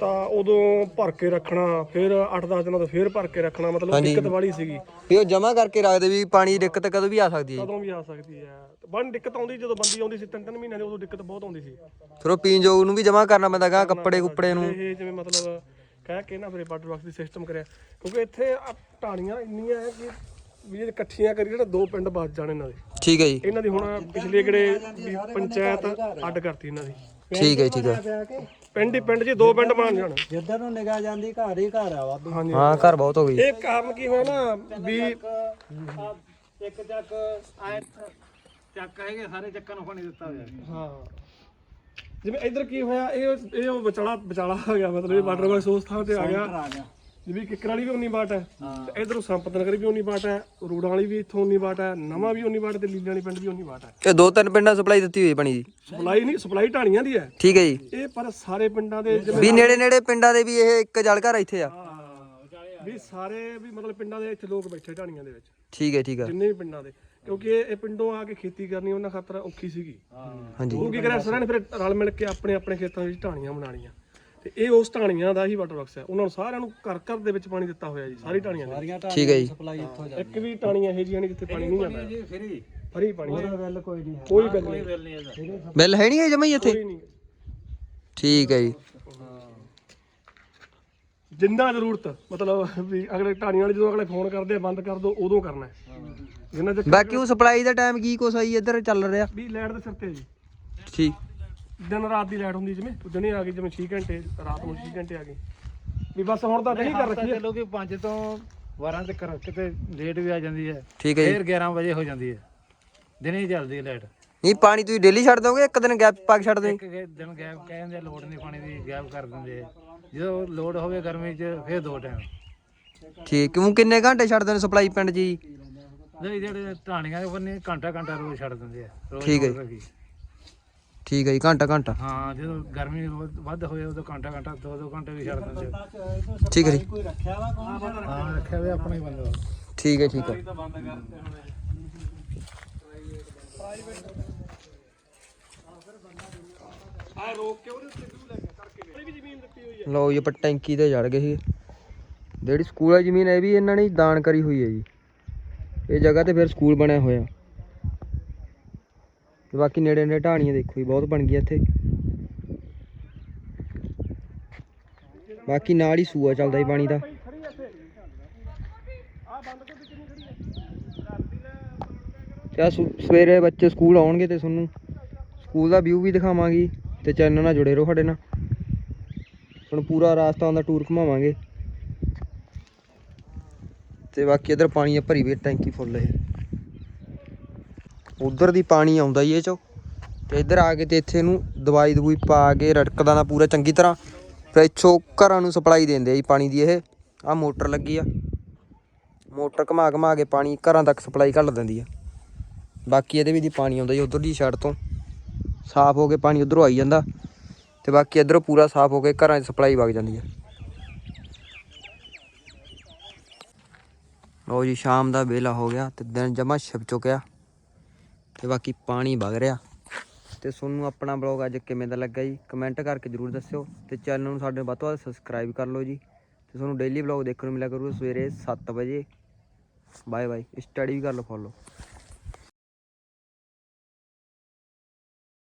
ਤਾਂ ਉਦੋਂ ਭਰ ਕੇ ਰੱਖਣਾ ਫਿਰ 8-10 ਦਿਨਾਂ ਤੋਂ ਫਿਰ ਭਰ ਕੇ ਰੱਖਣਾ ਮਤਲਬ ਦਿੱਕਤ ਵਾਲੀ ਸੀਗੀ। ਵੀ ਉਹ ਜਮਾ ਕਰਕੇ ਰੱਖਦੇ ਵੀ ਪਾਣੀ ਦੀ ਦਿੱਕਤ ਕਦੋਂ ਵੀ ਆ ਸਕਦੀ ਹੈ ਜੀ। ਕਦੋਂ ਵੀ ਆ ਸਕਦੀ ਹੈ। ਬਣ ਦਿੱਕਤ ਆਉਂਦੀ ਜਦੋਂ ਬੰਦੀ ਆਉਂਦੀ ਸੀ ਤਿੰਨ ਤਿੰਨ ਮਹੀਨਿਆਂ ਦੀ ਉਦੋਂ ਦਿੱਕਤ ਬਹੁਤ ਆਉਂਦੀ ਸੀ। ਫਿਰ ਉਹ ਪੀਣ ਜੋਗ ਨੂੰ ਵੀ ਜਮਾ ਕਰਨਾ ਪੈਂਦਾ ਗਾ ਕੱਪੜੇ ਕੁੱਪੜੇ ਨੂੰ। ਇਹ ਜਿਵੇਂ ਮਤਲਬ ਕਹਿ ਕੇ ਨਾ ਫਿਰ ਵਾਟਰ ਵਰਕਸ ਦੀ ਸਿਸਟਮ ਕਰਿਆ। ਕਿਉਂਕਿ ਇੱਥੇ ਆਹ ਢਾਣੀਆਂ ਇੰਨੀਆਂ ਹੈ ਕਿ ਵੀ ਜੇ ਇਕੱਠੀਆਂ ਕਰੀ ਜਿਹੜਾ ਦੋ ਪਿੰਡ ਬਚ ਜਾਣ ਇਹਨਾਂ ਦੇ। ਠੀਕ ਹੈ ਜੀ। ਇਹਨਾਂ ਦੀ ਹੁਣ ਪਿਛਲੇ ਕਿਹੜੇ ਵੀ ਪੰਚਾਇਤ ਅੱਡ ਕਰਤੀ ਇਹਨਾਂ ਦੀ। ਠੀਕ ਹੈ ਜੀ, ਠੀਕ ਹੈ। ਪਿੰਡ ਹੀ ਪਿੰਡ 'ਚ ਦੋ ਪਿੰਡ ਬਣ ਜਾਣ। ਜਿੱਧਰ ਨੂੰ ਨਿਗਾਹ ਜਾਂਦੀ ਘਰ ਹੀ ਘਰ ਆ ਵਾਧੂ। ਹਾਂਜੀ। ਹਾਂ ਘਰ ਬਹੁਤ ਹੋ ਗਈ। ਇਹ ਕਾਰਨ ਕੀ ਹੋਇਆ ਨਾ ਵੀ ਇੱਕ ਚੱਕ ਆਏ ਚੱਕ ਹੈਗੇ ਸਾਰੇ ਚੱਕਾਂ ਨੂੰ ਪਾਣੀ ਦਿੱਤਾ ਹੋਇਆ। ਹਾਂ। ਜਿਵੇਂ ਇੱਧਰ ਕੀ ਹੋਇਆ ਇਹ ਇਹ ਉਹ ਵਿਚਾਲਾ ਵਿਚਾਲਾ ਆ ਗਿਆ ਮਤਲਬ ਇਹ ਵਾਟਰ ਵਰਕਸ ਉਸ ਥਾਂ ਤੇ ਆ ਗਿਆ। ਜਿਵੇਂ ਕਿੱਕਰ ਵਾਲੀ ਵੀ ਉਨੀ ਬਾਟ ਹੈ ਤੇ ਇਧਰੋਂ ਸੰਪਤ ਨਗਰ ਵੀ ਉਨੀ ਬਾਟ ਹੈ ਰੋਡਾਂ ਵਾਲੀ ਵੀ ਇੱਥੋਂ ਉਨੀ ਬਾਟ ਹੈ ਨਵਾਂ ਵੀ ਉਨੀ ਬਾਟ ਤੇ ਲੀਲਾਂ ਵਾਲੀ ਪਿੰਡ ਵੀ ਉਨੀ ਬਾਟ ਹੈ। ਇਹ ਦੋ ਤਿੰਨ ਪਿੰਡਾਂ ਸਪਲਾਈ ਦਿੱਤੀ ਹੋਈ ਹੈ ਪਾਣੀ ਦੀ ਸਪਲਾਈ ਨਹੀਂ ਸਪਲਾਈ ਢਾਣੀਆਂ ਦੀ ਹੈ। ਠੀਕ ਹੈ ਜੀ। ਇਹ ਪਰ ਸਾਰੇ ਪਿੰਡਾਂ ਦੇ ਜਿਵੇਂ ਵੀ ਨੇੜੇ ਨੇੜੇ ਪਿੰਡਾਂ ਦੇ ਵੀ ਇਹ ਇੱਕ ਜਲ ਘਰ ਇੱਥੇ ਆ? ਵੀ ਸਾਰੇ ਵੀ ਮਤਲਬ ਪਿੰਡਾਂ ਦੇ ਇੱਥੇ ਲੋਕ ਬੈਠੇ ਢਾਣੀਆਂ ਦੇ ਵਿੱਚ। ਠੀਕ ਹੈ ਠੀਕ ਆ ਜਿੰਨੇ ਵੀ ਪਿੰਡਾਂ ਦੇ ਕਿਉਂਕਿ ਇਹ ਪਿੰਡੋਂ ਆ ਕੇ ਖੇਤੀ ਕਰਨੀ ਉਹਨਾਂ ਖਾਤਰ ਔਖੀ ਸੀਗੀ। ਹਾਂਜੀ। ਉਹ ਕੀ ਕਰਿਆ ਸਾਰਿਆਂ ਨੇ ਫਿਰ ਰਲ ਮਿਲ ਕੇ ਆਪਣੇ ਆਪਣੇ ਖੇਤਾਂ ਵਿੱਚ ਢਾਣੀਆਂ ਬਣਾਉਣੀਆਂ। ਤੇ ਇਹ ਉਸ ਢਾਣੀਆਂ ਦਾ ਹੀ ਵਾਟਰ ਵਰਕਸ ਹੈ। ਉਹਨਾਂ ਨੂੰ ਸਾਰਿਆਂ ਨੂੰ ਘਰ ਘਰ ਦੇ ਵਿੱਚ ਪਾਣੀ ਦਿੱਤਾ ਹੋਇਆ ਜੀ ਸਾਰੀ ਢਾਣੀਆਂ ਦੇ ਸਾਰੀਆਂ ਠੀਕ ਹੈ ਜੀ। ਸਪਲਾਈ ਇੱਥੋਂ ਜਾਂਦੀ ਇੱਕ ਵੀ ਟਾਣੀਆਂ ਇਹੋ ਜਿਹੀਆਂ ਨਹੀਂ ਜਿੱਥੇ ਪਾਣੀ ਨਹੀਂ ਜਾਂਦਾ ਜੀ ਫਰੀ। ਫਰੀ ਪਾਣੀ ਹੈ। ਉਹਦਾ ਬਿੱਲ ਕੋਈ ਨਹੀਂ ਹੈ ਕੋਈ ਗੱਲ ਨਹੀਂ। ਬਿੱਲ ਨਹੀਂ ਇਹਦਾ ਬਿੱਲ ਹੈ ਨਹੀਂ ਹੈ ਜਮਾ ਹੀ ਇੱਥੇ? ਕੋਈ ਨਹੀਂ। ਠੀਕ ਹੈ ਜੀ। ਜਿੰਨਾ ਜ਼ਰੂਰਤ ਮਤਲਬ ਵੀ ਅਗਲੇ ਢਾਣੀਆਂ ਵਾਲੇ ਜਦੋਂ ਅਗਲੇ ਫੋਨ ਕਰਦੇ ਆ ਬੰਦ ਕਰ ਦੋ ਉਦੋਂ ਕਰਨਾ ਹੈ। ਜਿੰਨਾ ਚਿਰ ਬਾਕੀ ਉਹ ਸਪਲਾਈ ਦਾ ਟਾਈਮ ਕੀ ਕੁਛ ਆਈ ਇੱਧਰ ਚੱਲ ਰਿਹਾ। ਵੀ ਲਾਈਟ ਦੇ ਸਿਰ ਤੇ ਹੈ ਜੀ। ਠੀਕ। ਦਿਨ ਰਾਤ ਦੀ ਲਾਈਟ ਹੁੰਦੀ ਜਿਵੇਂ ਦਿਨੇ ਆ ਗਈ ਜਿਵੇਂ 6 ਘੰਟੇ ਰਾਤ ਨੂੰ 6 ਘੰਟੇ ਆ ਗਈ ਵੀ ਬਸ ਹੁਣ ਤਾਂ ਨਹੀਂ ਕਰ ਰੱਖੀ ਹੈ। ਚਲੋ ਕਿ 5 ਤੋਂ 12 ਤੱਕ ਕਿਤੇ ਲੇਟ ਵੀ ਆ ਜਾਂਦੀ ਹੈ। ਠੀਕ ਹੈ ਜੀ। ਫੇਰ 11 ਵਜੇ ਹੋ ਜਾਂਦੀ ਹੈ। ਦਿਨੇ ਹੀ ਚੱਲਦੀ ਹੈ ਲਾਈਟ ਨਹੀਂ ਪਾਣੀ ਤੁਸੀਂ ਡੇਲੀ ਛੱਡ ਦੋਗੇ ਇੱਕ ਦਿਨ ਗੈਪ ਪਾ ਕੇ ਛੱਡ ਦੋਗੇ? ਇੱਕ ਗੇ- ਦਿਨ ਗੈਪ ਕਹਿੰਦੇ ਲੋਡ ਨਹੀਂ ਪਾਣੀ ਦੀ ਗੈਪ ਕਰ ਦਿੰਦੇ ਆ। ਜਦੋਂ ਲੋਡ ਹੋਵੇ ਗਰਮੀ 'ਚ ਫੇਰ ਦੋ ਟਾਈਮ ਠੀਕ ਕਿਉਂ ਕਿੰਨੇ ਘੰਟੇ ਛੱਡਦੇ ਨੇ ਸਪਲਾਈ ਪਿੰਡ ਜੀ? ਨਹੀਂ ਜਿਹੜੇ ਢਾਣੀਆਂ ਦੇ ਬੰਨੇ ਘੰਟਾ ਘੰਟਾ ਰੋਜ਼ ਛੱਡ ਦਿੰਦੇ ਆ। ਰੋਜ਼ ਠੀਕ ਹੈ। ਠੀਕ ਹੈ ਜੀ ਘੰਟਾ ਘੰਟਾ। ਹਾਂ ਜਦੋਂ ਗਰਮੀ ਵੱਧ- ਵੱਧ ਹੋਏ ਉਦੋਂ ਘੰਟਾ ਘੰਟਾ ਦੋ ਦੋ ਘੰਟੇ ਵੀ ਛੱਡ ਦਿੰਦੇ ਆ। ਠੀਕ ਹੈ ਜੀ। ਕੋਈ ਰੱਖਿਆ ਵਾ ਕੌਣ ਹਾਂ ਰੱਖਿਆ ਹੋਇਆ ਆਪਣਾ ਹੀ ਬੰਦਾ ਠੀਕ ਹੈ ਠੀਕ ਹੈ। ਲਓ ਜੀ ਆਪਾਂ ਟੈਂਕੀ ਤੇ ਚੜ ਗਏ ਸੀ ਜਿਹੜੀ ਸਕੂਲ ਵਾਲੀ ਜ਼ਮੀਨ ਹੈ ਇਹ ਵੀ ਇਹਨਾਂ ਨੇ ਹੀ ਦਾਨ ਕਰੀ ਹੋਈ ਹੈ ਜੀ। ਇਹ ਜਗ੍ਹਾ ਤੇ ਫਿਰ ਸਕੂਲ ਬਣਿਆ ਹੋਇਆ। ਤੇ ਬਾਕੀ ਨੇੜੇ ਨੇੜੇ ਢਾਣੀਆਂ ਦੇਖੋ ਜੀ, ਬਹੁਤ ਬਣ ਗਈਆਂ ਇੱਥੇ। ਬਾਕੀ ਨਾਲ ਹੀ ਸੂਆ ਚੱਲਦਾ ਜੀ ਪਾਣੀ ਦਾ। ਤੇ ਸਵੇਰੇ ਬੱਚੇ ਸਕੂਲ ਆਉਣਗੇ ਤੇ ਤੁਹਾਨੂੰ ਸਕੂਲ ਦਾ ਵਿਊ ਵੀ ਦਿਖਾਵਾਂਗੇ ਤੇ ਚੈਨਲ ਨਾਲ ਜੁੜੇ ਰਹੋ ਸਾਡੇ ਨਾਲ। ਤੁਹਾਨੂੰ ਪੂਰਾ ਰਾਜਸਥਾਨ ਦਾ ਟੂਰ ਘੁਮਾਵਾਂਗੇ। ਤੇ ਬਾਕੀ ਇਧਰ ਪਾਣੀ ਆ, ਭਰੀ ਵੀ ਟੈਂਕੀ ਫੁੱਲ ਹੈ ਉਧਰ ਦੀ ਪਾਣੀ ਆਉਂਦਾ ਜੀ ਇਹ ਚੋਂ। ਤੇ ਇੱਧਰ ਆ ਕੇ ਤੇ ਇੱਥੇ ਇਹਨੂੰ ਦਵਾਈ ਦਵੂਈ ਪਾ ਕੇ ਰੜਕਦਾ ਨਾ ਪੂਰਾ ਚੰਗੀ ਤਰ੍ਹਾਂ। ਫਿਰ ਇੱਥੋਂ ਘਰਾਂ ਨੂੰ ਸਪਲਾਈ ਦਿੰਦੇ ਆ ਜੀ ਪਾਣੀ ਦੀ ਇਹ। ਆ ਮੋਟਰ ਲੱਗੀ ਆ। ਮੋਟਰ ਘਮਾ ਘਮਾ ਕੇ ਪਾਣੀ ਘਰਾਂ ਤੱਕ ਸਪਲਾਈ ਘੱਲ ਦਿੰਦੀ ਆ। ਬਾਕੀ ਇਹਦੇ ਵੀ ਦੀ ਪਾਣੀ ਆਉਂਦਾ ਜੀ ਉਧਰ ਦੀ ਸਾਈਡ ਤੋਂ। ਸਾਫ਼ ਹੋ ਕੇ ਪਾਣੀ ਉਧਰੋਂ ਆਈ ਜਾਂਦਾ। ਤੇ ਬਾਕੀ ਇਧਰੋਂ ਪੂਰਾ ਸਾਫ਼ ਹੋ ਕੇ ਘਰਾਂ 'ਚ ਸਪਲਾਈ ਵਗ ਜਾਂਦੀ ਹੈ ਲਓ ਜੀ, ਸ਼ਾਮ ਦਾ ਵੇਲਾ ਹੋ ਗਿਆ ਤੇ ਦਿਨ ਜਮਾ ਛਿਪ ਚੁੱਕਿਆ। ਤੇ ਬਾਕੀ ਪਾਣੀ ਵਗ ਰਿਹਾ। ਤੇ ਤੁਹਾਨੂੰ ਆਪਣਾ ਬਲੌਗ ਅੱਜ ਕਿਵੇਂ ਦਾ ਲੱਗਾ ਜੀ? ਕਮੈਂਟ ਕਰਕੇ ਜਰੂਰ ਦੱਸਿਓ ਤੇ ਚੈਨਲ ਨੂੰ ਸਾਡੇ ਵੱਧ ਤੋਂ ਵੱਧ ਸਬਸਕ੍ਰਾਈਬ ਕਰ ਲਓ ਜੀ। ਤੇ ਤੁਹਾਨੂੰ ਡੇਲੀ ਬਲੌਗ ਦੇਖਣ ਨੂੰ ਮਿਲਿਆ ਕਰੂ ਸਵੇਰੇ 7 ਵਜੇ। ਬਾਏ ਬਾਏ ਸਟੱਡੀ ਵੀ ਕਰ ਲਓ ਫੋਲੋ